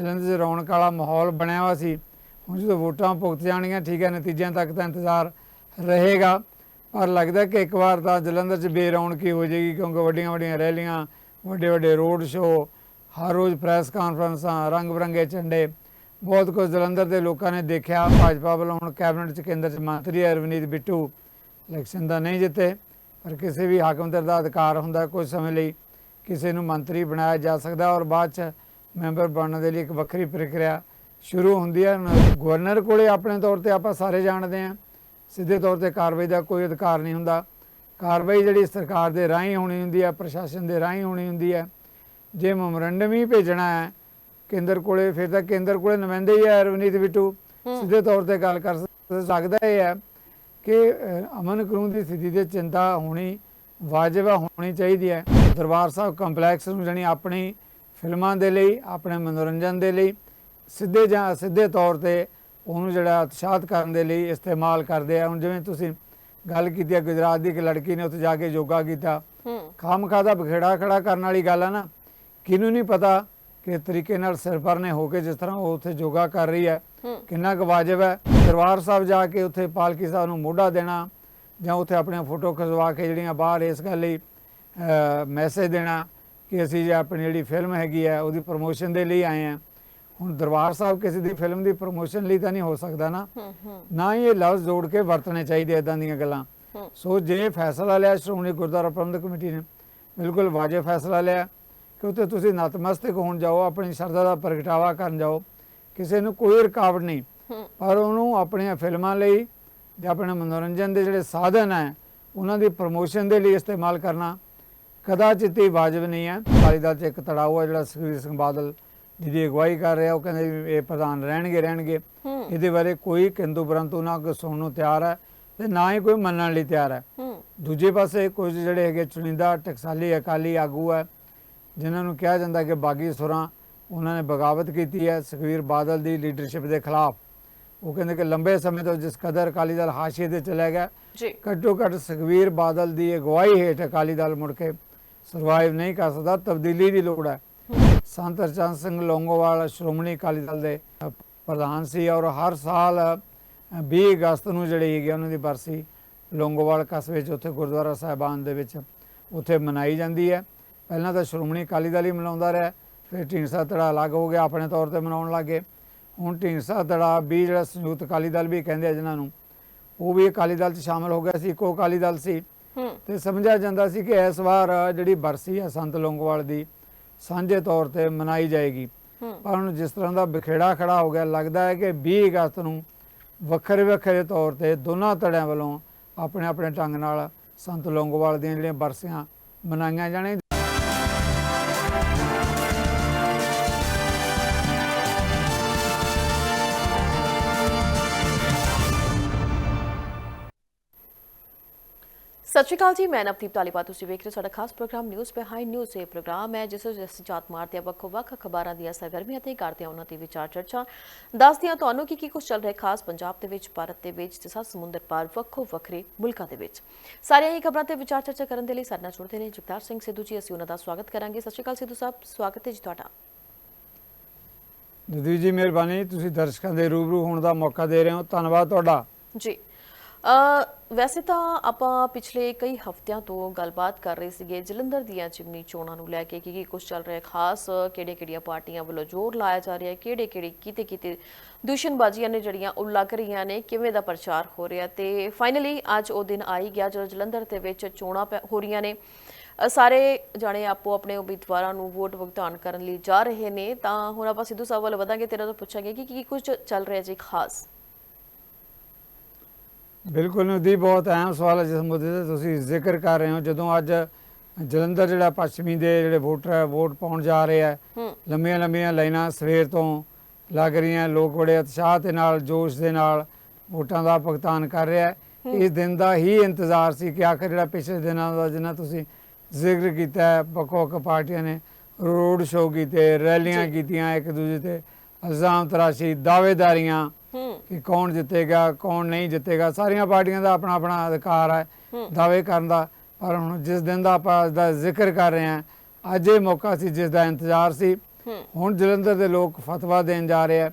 ਜਲੰਧਰ 'ਚ ਰੌਣਕ ਵਾਲਾ ਮਾਹੌਲ ਬਣਿਆ ਹੋਇਆ ਸੀ, ਹੁਣ ਜਦੋਂ ਵੋਟਾਂ ਭੁਗਤ ਜਾਣਗੀਆਂ, ਠੀਕ ਹੈ, ਨਤੀਜਿਆਂ ਤੱਕ ਤਾਂ ਇੰਤਜ਼ਾਰ ਰਹੇਗਾ। ਪਰ ਲੱਗਦਾ ਕਿ ਇੱਕ ਵਾਰ ਤਾਂ ਜਲੰਧਰ 'ਚ ਬੇਰੌਣਕੀ ਹੋ ਜਾਏਗੀ, ਕਿਉਂਕਿ ਵੱਡੀਆਂ ਵੱਡੀਆਂ ਰੈਲੀਆਂ, ਵੱਡੇ ਵੱਡੇ ਰੋਡ ਸ਼ੋਅ, ਹਰ ਰੋਜ਼ ਪ੍ਰੈਸ ਕਾਨਫਰੰਸਾਂ, ਰੰਗ ਬਰੰਗੇ ਝੰਡੇ। ਬਹੁਤ ਕੁਝ ਜਲੰਧਰ ਦੇ ਲੋਕਾਂ ਨੇ ਦੇਖਿਆ। ਭਾਜਪਾ ਵੱਲੋਂ ਹੁਣ ਕੈਬਨਿਟ 'ਚ ਕੇਂਦਰ 'ਚ ਮੰਤਰੀ ਹੈ ਰਵਨੀਤ ਬਿੱਟੂ। ਇਲੈਕਸ਼ਨ ਦਾ ਨਹੀਂ ਜਿੱਤੇ, ਪਰ ਕਿਸੇ ਵੀ ਹਾਕਮ ਦਾ ਅਧਿਕਾਰ ਹੁੰਦਾ ਕੁਝ ਸਮੇਂ ਲਈ ਕਿਸੇ ਨੂੰ ਮੰਤਰੀ ਬਣਾਇਆ ਜਾ ਸਕਦਾ ਔਰ ਬਾਅਦ 'ਚ ਮੈਂਬਰ ਬਣਨ ਦੇ ਲਈ ਇੱਕ ਵੱਖਰੀ ਪ੍ਰਕਿਰਿਆ ਸ਼ੁਰੂ ਹੁੰਦੀ ਹੈ। ਗਵਰਨਰ ਕੋਲੇ ਆਪਣੇ ਤੌਰ ਤੇ ਆਪਾਂ ਸਾਰੇ ਜਾਣਦੇ ਹਾਂ। ਸਿੱਧੇ ਤੌਰ ਤੇ ਕਾਰਵਾਈ ਦਾ ਕੋਈ ਅਧਿਕਾਰ ਨਹੀਂ ਹੁੰਦਾ। ਕਾਰਵਾਈ ਜਿਹੜੀ ਸਰਕਾਰ ਦੇ ਰਾਹੀਂ ਹੋਣੀ ਹੁੰਦੀ ਹੈ ਪ੍ਰਸ਼ਾਸਨ ਦੇ ਰਾਹੀਂ ਹੋਣੀ ਹੁੰਦੀ ਹੈ। ਜੇ ਮੈਮੋਰੰਡਮ ਹੀ ਭੇਜਣਾ ਹੈ ਕੇਂਦਰ ਕੋਲੇ ਫਿਰ ਤਾਂ ਕੇਂਦਰ ਕੋਲੇ ਨੁਮਾਇੰਦੇ ਹੀ ਹੈ ਰਵਨੀਤ ਬਿੱਟੂ। ਸਿੱਧੇ ਤੌਰ ਤੇ ਗੱਲ ਕਰ ਸਕ- ਸਕਦਾ ਇਹ ਹੈ ਕਿ ਅਮਨ ਕਾਨੂੰਨ ਦੀ ਸਥਿਤੀ ਤੇ ਚਿੰਤਾ ਹੋਣੀ ਵਾਜਬ ਹੋਣੀ ਚਾਹੀਦੀ ਹੈ। ਦਰਬਾਰ ਸਾਹਿਬ ਕੰਪਲੈਕਸ ਨੂੰ ਜਾਣੀ ਆਪਣੀ ਫਿਲਮਾਂ ਦੇ ਲਈ ਆਪਣੇ ਮਨੋਰੰਜਨ ਦੇ ਲਈ ਸਿੱਧੇ ਜਾਂ ਸਿੱਧੇ ਤੌਰ ਤੇ ਉਹਨੂੰ ਜਿਹੜਾ ਉਤਸ਼ਾਹਤ ਕਰਨ ਦੇ ਲਈ ਇਸਤੇਮਾਲ ਕਰਦੇ ਆ। ਹੁਣ ਜਿਵੇਂ ਤੁਸੀਂ ਗੱਲ ਕੀਤੀ ਹੈ ਗੁਜਰਾਤ ਦੀ ਇੱਕ ਲੜਕੀ ਨੇ ਉੱਥੇ ਜਾ ਕੇ ਯੋਗਾ ਕੀਤਾ। ਖਾਮਖਾ ਦਾ ਬਖੇੜਾ ਖੜਾ ਕਰਨ ਵਾਲੀ ਗੱਲ ਹੈ ਨਾ ਕਿਹਨੂੰ ਨਹੀਂ ਪਤਾ ਕਿ ਤਰੀਕੇ ਨਾਲ ਸਿਰਪਰ ਨੇ ਹੋ ਕੇ ਜਿਸ ਤਰ੍ਹਾਂ ਉਹ ਉੱਥੇ ਯੋਗਾ ਕਰ ਰਹੀ ਹੈ। ਕਿੰਨਾ ਕੁ ਵਾਜਬ ਹੈ। ਦਰਬਾਰ ਸਾਹਿਬ ਜਾ ਕੇ ਉੱਥੇ ਪਾਲਕੀ ਸਾਹਿਬ ਨੂੰ ਮੋਢਾ ਦੇਣਾ ਜਾਂ ਉੱਥੇ ਆਪਣੀਆਂ ਫੋਟੋ ਖਿਚਵਾ ਕੇ ਜਿਹੜੀਆਂ ਬਾਹਰ ਇਸ ਗੱਲ ਲਈ ਮੈਸੇਜ ਦੇਣਾ। ਕਿ ਅਸੀਂ ਜੇ ਆਪਣੀ ਜਿਹੜੀ ਫਿਲਮ ਹੈਗੀ ਹੈ ਉਹਦੀ ਪ੍ਰੋਮੋਸ਼ਨ ਦੇ ਲਈ ਆਏ ਹਾਂ ਹੁਣ ਦਰਬਾਰ ਸਾਹਿਬ ਕਿਸੇ ਦੀ ਫਿਲਮ ਦੀ ਪ੍ਰੋਮੋਸ਼ਨ ਲਈ ਤਾਂ ਨਹੀਂ ਹੋ ਸਕਦਾ ਨਾ। ਨਾ ਹੀ ਇਹ ਲਫ਼ਜ਼ ਜੋੜ ਕੇ ਵਰਤਣੇ ਚਾਹੀਦੇ ਇਦਾਂ ਦੀਆਂ ਗੱਲਾਂ। ਸੋ ਜੇ ਫੈਸਲਾ ਲਿਆ ਸ਼੍ਰੋਮਣੀ ਗੁਰਦੁਆਰਾ ਪ੍ਰਬੰਧਕ ਕਮੇਟੀ ਨੇ ਬਿਲਕੁਲ ਵਾਜਬ ਫੈਸਲਾ ਲਿਆ ਕਿ ਉੱਥੇ ਤੁਸੀਂ ਨਤਮਸਤਕ ਹੋਣ ਜਾਓ ਆਪਣੀ ਸ਼ਰਧਾ ਦਾ ਪ੍ਰਗਟਾਵਾ ਕਰਨ ਜਾਓ। ਕਿਸੇ ਨੂੰ ਕੋਈ ਰੁਕਾਵਟ ਨਹੀਂ। ਪਰ ਉਹਨੂੰ ਆਪਣੀਆਂ ਫਿਲਮਾਂ ਲਈ ਜਾਂ ਆਪਣੇ ਮਨੋਰੰਜਨ ਦੇ ਜਿਹੜੇ ਸਾਧਨ ਹੈ ਉਹਨਾਂ ਦੀ ਪ੍ਰਮੋਸ਼ਨ ਦੇ ਲਈ ਇਸਤੇਮਾਲ ਕਰਨਾ ਕਦਾਚਿਤ ਹੀ ਵਾਜਬ ਨਹੀਂ ਹੈ। ਅਕਾਲੀ ਦਲ 'ਚ ਇੱਕ ਤੜਾਊ ਹੈ ਜਿਹੜਾ ਸੁਖਬੀਰ ਸਿੰਘ ਬਾਦਲ ਜਿਹਦੀ ਅਗਵਾਈ ਕਰ ਰਿਹਾ। ਉਹ ਕਹਿੰਦੇ ਇਹ ਪ੍ਰਧਾਨ ਰਹਿਣਗੇ ਰਹਿਣਗੇ। ਇਹਦੇ ਬਾਰੇ ਕੋਈ ਕਿੰਤੂ ਪਰੰਤੂ ਨਾ ਕੋਈ ਸੁਣਨ ਨੂੰ ਤਿਆਰ ਹੈ ਤੇ ਨਾ ਹੀ ਕੋਈ ਮੰਨਣ ਲਈ ਤਿਆਰ ਹੈ। ਦੂਜੇ ਪਾਸੇ ਕੁਝ ਜਿਹੜੇ ਹੈਗੇ ਚੁਣਿੰਦਾ ਟਕਸਾਲੀ ਅਕਾਲੀ ਆਗੂ ਹੈ ਜਿਨ੍ਹਾਂ ਨੂੰ ਕਿਹਾ ਜਾਂਦਾ ਕਿ ਬਾਗੀ ਸੁਰਾਂ ਉਹਨਾਂ ਨੇ ਬਗਾਵਤ ਕੀਤੀ ਹੈ ਸੁਖਬੀਰ ਬਾਦਲ ਦੀ ਲੀਡਰਸ਼ਿਪ ਦੇ ਖਿਲਾਫ। ਉਹ ਕਹਿੰਦੇ ਕਿ ਲੰਬੇ ਸਮੇਂ ਤੋਂ ਜਿਸ ਕਦਰ ਅਕਾਲੀ ਦਲ ਹਾਸ਼ੀਏ ਤੇ ਚਲਾ ਗਿਆ ਜੀ। ਘੱਟੋ ਘੱਟ ਸੁਖਬੀਰ ਬਾਦਲ ਦੀ ਅਗਵਾਈ ਹੇਠ ਅਕਾਲੀ ਦਲ ਮੁੜ ਕੇ ਸਰਵਾਈਵ ਨਹੀਂ ਕਰ ਸਕਦਾ ਤਬਦੀਲੀ ਦੀ ਲੋੜ ਹੈ। ਸੰਤ ਹਰਚੰਦ ਸਿੰਘ ਲੌਂਗੋਵਾਲ ਸ਼੍ਰੋਮਣੀ ਅਕਾਲੀ ਦਲ ਦੇ ਪ੍ਰਧਾਨ ਸੀ ਔਰ ਹਰ ਸਾਲ ਅ, 20 ਅਗਸਤ ਨੂੰ ਜਿਹੜੀ ਹੈਗੀ ਉਹਨਾਂ ਦੀ ਬਰਸੀ ਲੌਂਗੋਵਾਲ ਕਸਬੇ 'ਚ ਉੱਥੇ ਗੁਰਦੁਆਰਾ ਸਾਹਿਬਾਨ ਦੇ ਵਿੱਚ ਉੱਥੇ ਮਨਾਈ ਜਾਂਦੀ ਹੈ। ਪਹਿਲਾਂ ਤਾਂ ਸ਼੍ਰੋਮਣੀ ਅਕਾਲੀ ਦਲ ਹੀ ਮਨਾਉਂਦਾ ਰਿਹਾ ਫਿਰ ਢੀਂਡਸਾ ਧੜਾ ਅਲੱਗ ਹੋ ਗਿਆ ਆਪਣੇ ਤੌਰ ਤੇ ਮਨਾਉਣ ਲੱਗੇ। ਹੁਣ ਢੀਂਡਸਾ ਧੜਾ ਵੀ ਜਿਹੜਾ ਸੰਯੁਕਤ ਅਕਾਲੀ ਦਲ ਵੀ ਕਹਿੰਦੇ ਆ ਜਿਨ੍ਹਾਂ ਨੂੰ ਉਹ ਵੀ ਅਕਾਲੀ ਦਲ 'ਚ ਸ਼ਾਮਲ ਹੋ ਗਿਆ ਸੀ ਇੱਕੋ ਅਕਾਲੀ ਦਲ ਸੀ। ਤੇ ਸਮਝਿਆ ਜਾਂਦਾ ਸੀ ਕਿ ਇਸ ਵਾਰ ਜਿਹੜੀ ਬਰਸੀ ਹੈ ਸੰਤ ਲੌਂਗੋਵਾਲ ਦੀ ਸਾਂਝੇ ਤੌਰ ਤੇ ਮਨਾਈ ਜਾਏਗੀ। ਪਰ ਹੁਣ ਜਿਸ ਤਰ੍ਹਾਂ ਦਾ ਵਿਖੇੜਾ ਖੜਾ ਹੋ ਗਿਆ ਲੱਗਦਾ ਹੈ ਕਿ 20 ਅਗਸਤ ਨੂੰ ਵੱਖਰੇ ਵੱਖਰੇ ਤੌਰ ਤੇ ਦੋਨਾਂ ਧੜਿਆਂ ਵੱਲੋਂ ਆਪਣੇ ਆਪਣੇ ਢੰਗ ਨਾਲ ਸੰਤ ਲੌਂਗੋਵਾਲ ਦੀਆਂ ਜਿਹੜੀਆਂ ਬਰਸੀਆਂ ਮਨਾਈਆਂ ਜਾਣੇ ਸਤਿ ਸ਼੍ਰੀ ਅਕਾਲ ਜੀ ਮੈਂ ਨਵਦੀਪ ਤਾਲੀਬਾ ਤੁਸੀਂ ਵੇਖ ਰਹੇ ਹੋ ਸਾਡਾ ਖਾਸ ਪ੍ਰੋਗਰਾਮ ਨਿਊਜ਼ ਬਿਹਾਈਂਡ ਨਿਊਜ਼ ਇਹ ਪ੍ਰੋਗਰਾਮ ਹੈ ਜਿਸ ਵਿੱਚ ਅਸੀਂ ਜਾਤ ਮਾਰਦੇ ਹਾਂ ਵੱਖੋ ਵੱਖ ਖਬਰਾਂ ਦੀਆਂ ਸਰਗਰਮੀਆਂ ਤੇ ਕਰਦੇ ਹਾਂ ਉਹਨਾਂ ਦੀ ਵਿਚਾਰ ਚਰਚਾ। ਦੱਸਦੇ ਹਾਂ ਤੁਹਾਨੂੰ ਕਿ ਕੀ ਕੁਝ ਚੱਲ ਰਿਹਾ ਖਾਸ ਪੰਜਾਬ ਦੇ ਵਿੱਚ ਭਾਰਤ ਦੇ ਵਿੱਚ ਤੇ ਸੱਤ ਸਮੁੰਦਰ ਪਾਰ ਵੱਖੋ ਵੱਖਰੇ ਮੁਲਕਾਂ ਦੇ ਵਿੱਚ। ਸਾਰੀਆਂ ਹੀ ਖਬਰਾਂ ਤੇ ਵਿਚਾਰ ਚਰਚਾ ਕਰਨ ਦੇ ਲਈ ਸਾਡੇ ਨਾਲ ਜੁੜਦੇ ਨੇ ਜਗਤਾਰ ਸਿੰਘ ਸਿੱਧੂ ਜੀ। ਅਸੀਂ ਉਹਨਾਂ ਦਾ ਸਵਾਗਤ ਕਰਾਂਗੇ। ਸਤਿ ਸ਼੍ਰੀ ਅਕਾਲ ਸਿੱਧੂ ਸਾਹਿਬ ਸਵਾਗਤ ਹੈ ਜੀ ਤੁਹਾਡਾ। ਜਦੀ ਜੀ ਮਿਹਰਬਾਨੀ। ਤੁਸੀਂ ਦਰਸ਼ਕਾਂ ਦੇ ਰੂਬਰੂ ਹੋਣ ਦਾ ਮੌਕਾ ਦੇ ਰਹੇ ਹੋ। ਧੰਨਵਾਦ ਤੁਹਾਡਾ। ਜੀ। ਵੈਸੇ ਤਾਂ ਆਪਾਂ ਪਿਛਲੇ ਕਈ ਹਫ਼ਤਿਆਂ ਤੋਂ ਗੱਲਬਾਤ ਕਰ ਰਹੇ ਸੀਗੇ, ਜਲੰਧਰ ਦੀਆਂ ਜਿਮਨੀ ਚੋਣਾਂ ਨੂੰ ਲੈ ਕੇ ਕਿ ਕੀ ਕੁਝ ਚੱਲ ਰਿਹਾ, ਖਾਸ ਕਿਹੜੇ-ਕਿਹੜੀਆਂ ਪਾਰਟੀਆਂ ਵੱਲੋਂ ਜ਼ੋਰ ਲਾਇਆ ਜਾ ਰਿਹਾ, ਕਿਹੜੇ-ਕਿਹੜੇ, ਕਿਤੇ-ਕਿਤੇ ਦੂਸ਼ਣਬਾਜ਼ੀਆਂ ਨੇ ਜਿਹੜੀਆਂ ਉਹ ਲੱਗ ਰਹੀਆਂ ਨੇ, ਕਿਵੇਂ ਦਾ ਪ੍ਰਚਾਰ ਹੋ ਰਿਹਾ ਤੇ ਫਾਈਨਲੀ ਅੱਜ ਉਹ ਦਿਨ ਆਈ ਗਿਆ ਜਦੋਂ ਜਲੰਧਰ ਦੇ ਵਿੱਚ ਚੋਣਾਂ ਪੈ- ਹੋ ਰਹੀਆਂ ਨੇ। ਸਾਰੇ ਜਾਣੇ ਆਪੋ ਆਪਣੇ ਉਮੀਦਵਾਰਾਂ ਨੂੰ ਵੋਟ ਭੁਗਤਾਨ ਕਰਨ ਲਈ ਜਾ ਰਹੇ ਨੇ, ਤਾਂ ਹੁਣ ਆਪਾਂ ਸਿੱਧੂ ਸਾਹਿਬ ਵੱਲ ਵਧਾਂਗੇ, ਤੇਰਾ ਤੋਂ ਪੁੱਛਾਂਗੇ ਕਿ ਕੀ ਕੁਝ ਚੱਲ ਰਿਹਾ ਜੀ ਖਾਸ। ਬਿਲਕੁਲ ਨਦੀ ਬਹੁਤ ਅਹਿਮ ਸਵਾਲ ਹੈ ਜਿਸ ਮੁੱਦੇ ਤੇ ਤੁਸੀਂ ਜ਼ਿਕਰ ਕਰ ਰਹੇ ਹੋ। ਜਦੋਂ ਅੱਜ ਜਲੰਧਰ ਜਿਹੜਾ ਪੱਛਮੀ ਦੇ ਜਿਹੜੇ ਵੋਟਰ ਹੈ ਵੋਟ ਪਾਉਣ ਜਾ ਰਹੇ ਹੈ ਲੰਮੀਆਂ ਲੰਮੀਆਂ ਲਾਈਨਾਂ ਸਵੇਰ ਤੋਂ ਲੱਗ ਰਹੀਆਂ ਲੋਕ ਬੜੇ ਉਤਸ਼ਾਹ ਦੇ ਨਾਲ ਜੋਸ਼ ਦੇ ਨਾਲ ਵੋਟਾਂ ਦਾ ਭੁਗਤਾਨ ਕਰ ਰਿਹਾ ਹੈ। ਇਸ ਦਿਨ ਦਾ ਹੀ ਇੰਤਜ਼ਾਰ ਸੀ ਕਿ ਆਖਰ ਜਿਹੜਾ ਪਿਛਲੇ ਦਿਨਾਂ ਦਾ ਜਿੰਨਾ ਤੁਸੀਂ ਜ਼ਿਕਰ ਕੀਤਾ ਹੈ ਵੱਖ ਪਾਰਟੀਆਂ ਨੇ ਰੋਡ ਸ਼ੋਅ ਕੀਤੇ ਰੈਲੀਆਂ। ਕੀਤੀਆਂ ਇੱਕ ਦੂਜੇ ਤੇ ਇਲਜ਼ਾਮ ਤਰਾਸ਼ੀ ਦਾਅਵੇਦਾਰੀਆਂ ਕਿ ਕੌਣ ਜਿੱਤੇਗਾ ਕੌਣ ਨਹੀਂ ਜਿੱਤੇਗਾ ਸਾਰੀਆਂ ਪਾਰਟੀਆਂ ਦਾ ਆਪਣਾ ਆਪਣਾ ਅਧਿਕਾਰ ਹੈ। ਦਾਅਵੇ ਕਰਨ ਦਾ। ਪਰ ਹੁਣ ਜਿਸ ਦਿਨ ਦਾ ਆਪਾਂ ਇਸ ਦਾ ਜ਼ਿਕਰ ਕਰ ਰਹੇ ਹਾਂ ਅੱਜ ਇਹ ਮੌਕਾ ਸੀ ਜਿਸ ਦਾ ਇੰਤਜ਼ਾਰ ਸੀ। ਹੁਣ ਜਲੰਧਰ ਦੇ ਲੋਕ ਫਤਵਾ ਦੇਣ ਜਾ ਰਹੇ ਆ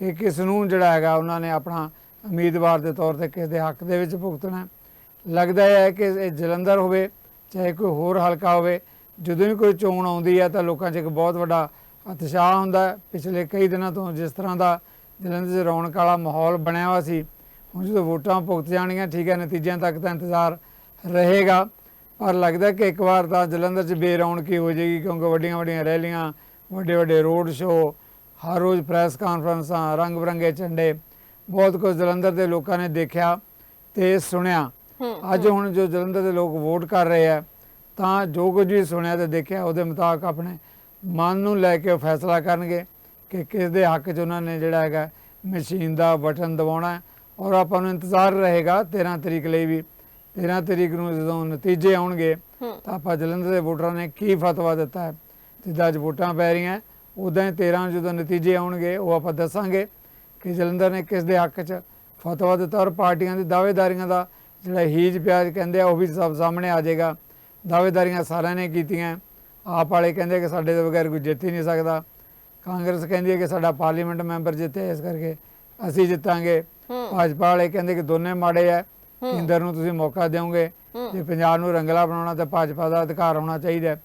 ਕਿ ਕਿਸ ਨੂੰ ਜਿਹੜਾ ਹੈਗਾ ਉਹਨਾਂ ਨੇ ਆਪਣਾ ਉਮੀਦਵਾਰ ਦੇ ਤੌਰ ਤੇ ਕਿਸ ਦੇ ਹੱਕ ਦੇ ਵਿੱਚ ਭੁਗਤਣਾ। ਲੱਗਦਾ ਹੈ ਕਿ ਇਹ ਜਲੰਧਰ ਹੋਵੇ ਚਾਹੇ ਕੋਈ ਹੋਰ ਹਲਕਾ ਹੋਵੇ ਜਦੋਂ ਵੀ ਕੋਈ ਚੋਣ ਆਉਂਦੀ ਹੈ ਤਾਂ ਲੋਕਾਂ 'ਚ ਇੱਕ ਬਹੁਤ ਵੱਡਾ ਉਤਸ਼ਾਹ ਹੁੰਦਾ ਹੈ। ਪਿਛਲੇ ਕਈ ਦਿਨਾਂ ਤੋਂ ਜਿਸ ਤਰ੍ਹਾਂ ਦਾ ਜਲੰਧਰ 'ਚ ਰੌਣਕ ਵਾਲਾ ਮਾਹੌਲ ਬਣਿਆ ਹੋਇਆ ਸੀ ਹੁਣ ਜਦੋਂ ਵੋਟਾਂ ਭੁਗਤ ਜਾਣਗੀਆਂ ਠੀਕ ਹੈ ਨਤੀਜਿਆਂ ਤੱਕ ਤਾਂ ਇੰਤਜ਼ਾਰ ਰਹੇਗਾ। ਪਰ ਲੱਗਦਾ ਕਿ ਇੱਕ ਵਾਰ ਤਾਂ ਜਲੰਧਰ 'ਚ ਬੇਰੌਣਕੀ ਹੋ ਜਾਏਗੀ ਕਿਉਂਕਿ ਵੱਡੀਆਂ ਵੱਡੀਆਂ ਰੈਲੀਆਂ ਵੱਡੇ ਵੱਡੇ ਰੋਡ ਸ਼ੋਅ ਹਰ ਰੋਜ਼ ਪ੍ਰੈਸ ਕਾਨਫਰੰਸਾਂ ਰੰਗ ਬਰੰਗੇ ਝੰਡੇ ਬਹੁਤ ਕੁਝ ਜਲੰਧਰ ਦੇ ਲੋਕਾਂ ਨੇ ਦੇਖਿਆ ਤੇ ਸੁਣਿਆ। ਅੱਜ ਹੁਣ ਜੋ ਜਲੰਧਰ ਦੇ ਲੋਕ ਵੋਟ ਕਰ ਰਹੇ ਆ ਤਾਂ ਜੋ ਕੁਝ ਵੀ ਸੁਣਿਆ ਤੇ ਦੇਖਿਆ ਉਹਦੇ ਮੁਤਾਬਕ ਆਪਣੇ ਮਨ ਨੂੰ ਲੈ ਕੇ ਫੈਸਲਾ ਕਰਨਗੇ। ਕਿ ਕਿਸ ਦੇ ਹੱਕ 'ਚ ਉਹਨਾਂ ਨੇ ਜਿਹੜਾ ਹੈਗਾ ਮਸ਼ੀਨ ਦਾ ਬਟਨ ਦਬਾਉਣਾ ਔਰ ਆਪਾਂ ਨੂੰ ਇੰਤਜ਼ਾਰ ਰਹੇਗਾ 13 ਤਰੀਕ ਲਈ ਵੀ। 13 ਤਰੀਕ ਨੂੰ ਜਦੋਂ ਨਤੀਜੇ ਆਉਣਗੇ ਤਾਂ ਆਪਾਂ ਜਲੰਧਰ ਦੇ ਵੋਟਰਾਂ ਨੇ ਕੀ ਫਤਵਾ ਦਿੱਤਾ ਹੈ? ਜਿੱਦਾਂ ਅੱਜ ਵੋਟਾਂ ਪੈ ਰਹੀਆਂ ਉਦਾਂ ਹੀ 13 ਨੂੰ ਜਦੋਂ ਨਤੀਜੇ ਆਉਣਗੇ ਉਹ ਆਪਾਂ ਦੱਸਾਂਗੇ ਕਿ ਜਲੰਧਰ ਨੇ ਕਿਸ ਦੇ ਹੱਕ 'ਚ ਫਤਵਾ ਦਿੱਤਾ ਔਰ ਪਾਰਟੀਆਂ ਦੀ ਦਾਅਵੇਦਾਰੀਆਂ ਦਾ ਜਿਹੜਾ ਹੀਜ ਪਿਆਜ ਕਹਿੰਦੇ ਆ ਉਹ ਵੀ ਸਭ ਸਾਹਮਣੇ ਆ ਜਾਏਗਾ। ਦਾਅਵੇਦਾਰੀਆਂ ਸਾਰਿਆਂ ਨੇ ਕੀਤੀਆਂ। ਆਪ ਵਾਲੇ ਕਹਿੰਦੇ ਕਿ ਸਾਡੇ ਤੋਂ ਬਗੈਰ ਕੋਈ ਜਿੱਤ ਹੀ ਨਹੀਂ ਸਕਦਾ। ਕਾਂਗਰਸ ਕਹਿੰਦੀ ਹੈ ਕਿ ਸਾਡਾ ਪਾਰਲੀਮੈਂਟ ਮੈਂਬਰ ਜਿੱਤੇ ਇਸ ਕਰਕੇ ਅਸੀਂ ਜਿੱਤਾਂਗੇ। ਭਾਜਪਾ ਵਾਲੇ ਕਹਿੰਦੇ ਕਿ ਦੋਨੇ ਮਾੜੇ ਆ। ਕੇਂਦਰ ਨੂੰ ਤੁਸੀਂ ਮੌਕਾ ਦਿਓਗੇ। ਜੇ ਪੰਜਾਬ ਨੂੰ ਰੰਗਲਾ ਬਣਾਉਣਾ ਤਾਂ ਭਾਜਪਾ ਦਾ ਅਧਿਕਾਰ ਹੋਣਾ ਚਾਹੀਦਾ।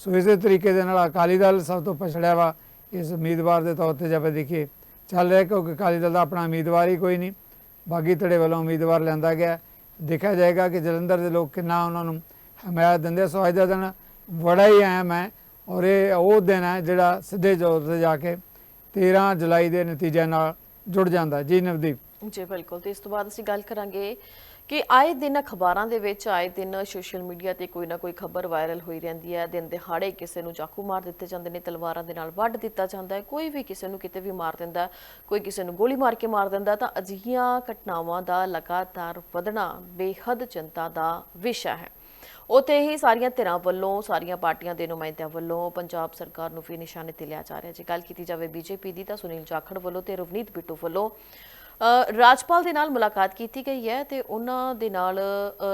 ਸੋ ਇਸੇ ਤਰੀਕੇ ਦੇ ਨਾਲ ਅਕਾਲੀ ਦਲ ਸਭ ਤੋਂ ਪਛੜਿਆ ਵਾ। ਇਸ ਉਮੀਦਵਾਰ ਦੇ ਤੌਰ ਤੇ ਜੇ ਆਪਾਂ ਦੇਖੀਏ ਚੱਲ ਰਿਹਾ ਕਿਉਂਕਿ ਅਕਾਲੀ ਦਲ ਦਾ ਆਪਣਾ ਉਮੀਦਵਾਰ ਹੀ ਕੋਈ ਨਹੀਂ। ਬਾਗੀ ਧੜੇ ਵੱਲੋਂ ਉਮੀਦਵਾਰ ਲੈਂਦਾ ਗਿਆ। ਦੇਖਿਆ ਜਾਏਗਾ ਕਿ ਜਲੰਧਰ ਦੇ ਲੋਕ ਕਿੰਨਾ ਉਹਨਾਂ ਨੂੰ ਹਮਾਇਤ ਦਿੰਦੇ। ਸੋ ਅੱਜ ਦਾ ਦਿਨ ਬੜਾ ਹੀ ਅਹਿਮ ਹੈ ਔਰ ਇਹ ਉਹ ਦਿਨ ਹੈ ਜਿਹੜਾ ਸਿੱਧੇ ਤੌਰ ਤੇ ਜਾ ਕੇ 13 ਜੁਲਾਈ ਦੇ ਨਤੀਜੇ ਨਾਲ ਜੁੜ ਜਾਂਦਾ ਜੀ ਨਵਦੀਪ। ਜੀ, ਬਿਲਕੁਲ। ਤੇ ਇਸ ਤੋਂ ਬਾਅਦ ਅਸੀਂ ਗੱਲ ਕਰਾਂਗੇ ਕਿ ਆਏ ਦਿਨ ਅਖਬਾਰਾਂ ਦੇ ਵਿੱਚ, ਆਏ ਦਿਨ ਸੋਸ਼ਲ ਮੀਡੀਆ ਤੇ ਕੋਈ ਨਾ ਕੋਈ ਖਬਰ ਵਾਇਰਲ ਹੋਈ ਰਹਿੰਦੀ ਹੈ। ਦਿਨ ਦਿਹਾੜੇ ਕਿਸੇ ਨੂੰ ਚਾਕੂ ਮਾਰ ਦਿੱਤੇ ਜਾਂਦੇ ਨੇ, ਤਲਵਾਰਾਂ ਦੇ ਨਾਲ ਵੱਢ ਦਿੱਤਾ ਜਾਂਦਾ ਹੈ। ਕੋਈ ਵੀ ਕਿਸੇ ਨੂੰ ਕਿਤੇ ਵੀ ਮਾਰ ਦਿੰਦਾ, ਕੋਈ ਕਿਸੇ ਨੂੰ ਗੋਲੀ ਮਾਰ ਕੇ ਮਾਰ ਦਿੰਦਾ, ਤਾਂ ਅਜਿਹੀਆਂ ਘਟਨਾਵਾਂ ਦਾ ਲਗਾਤਾਰ ਵਧਣਾ ਬੇਹੱਦ ਚਿੰਤਾ ਦਾ ਵਿਸ਼ਾ ਹੈ। ਉਤੇ ਹੀ ਸਾਰੀਆਂ ਧਿਰਾਂ ਵੱਲੋਂ, ਸਾਰੀਆਂ ਪਾਰਟੀਆਂ ਦੇ ਨੁਮਾਇੰਦਿਆਂ ਵੱਲੋਂ ਪੰਜਾਬ ਸਰਕਾਰ ਨੂੰ ਵੀ ਨਿਸ਼ਾਨੇ ਤੇ ਲਿਆ ਜਾ ਰਿਹਾ ਜੇ ਗੱਲ ਕੀਤੀ ਜਾਵੇ ਬੀਜੇਪੀ ਦੀ ਤਾਂ ਸੁਨੀਲ ਜਾਖੜ ਵੱਲੋਂ ਤੇ ਰਵਨੀਤ ਬਿੱਟੂ ਵੱਲੋਂ ਰਾਜਪਾਲ ਦੇ ਨਾਲ ਮੁਲਾਕਾਤ ਕੀਤੀ ਗਈ ਹੈ ਤੇ ਉਹਨਾਂ ਦੇ ਨਾਲ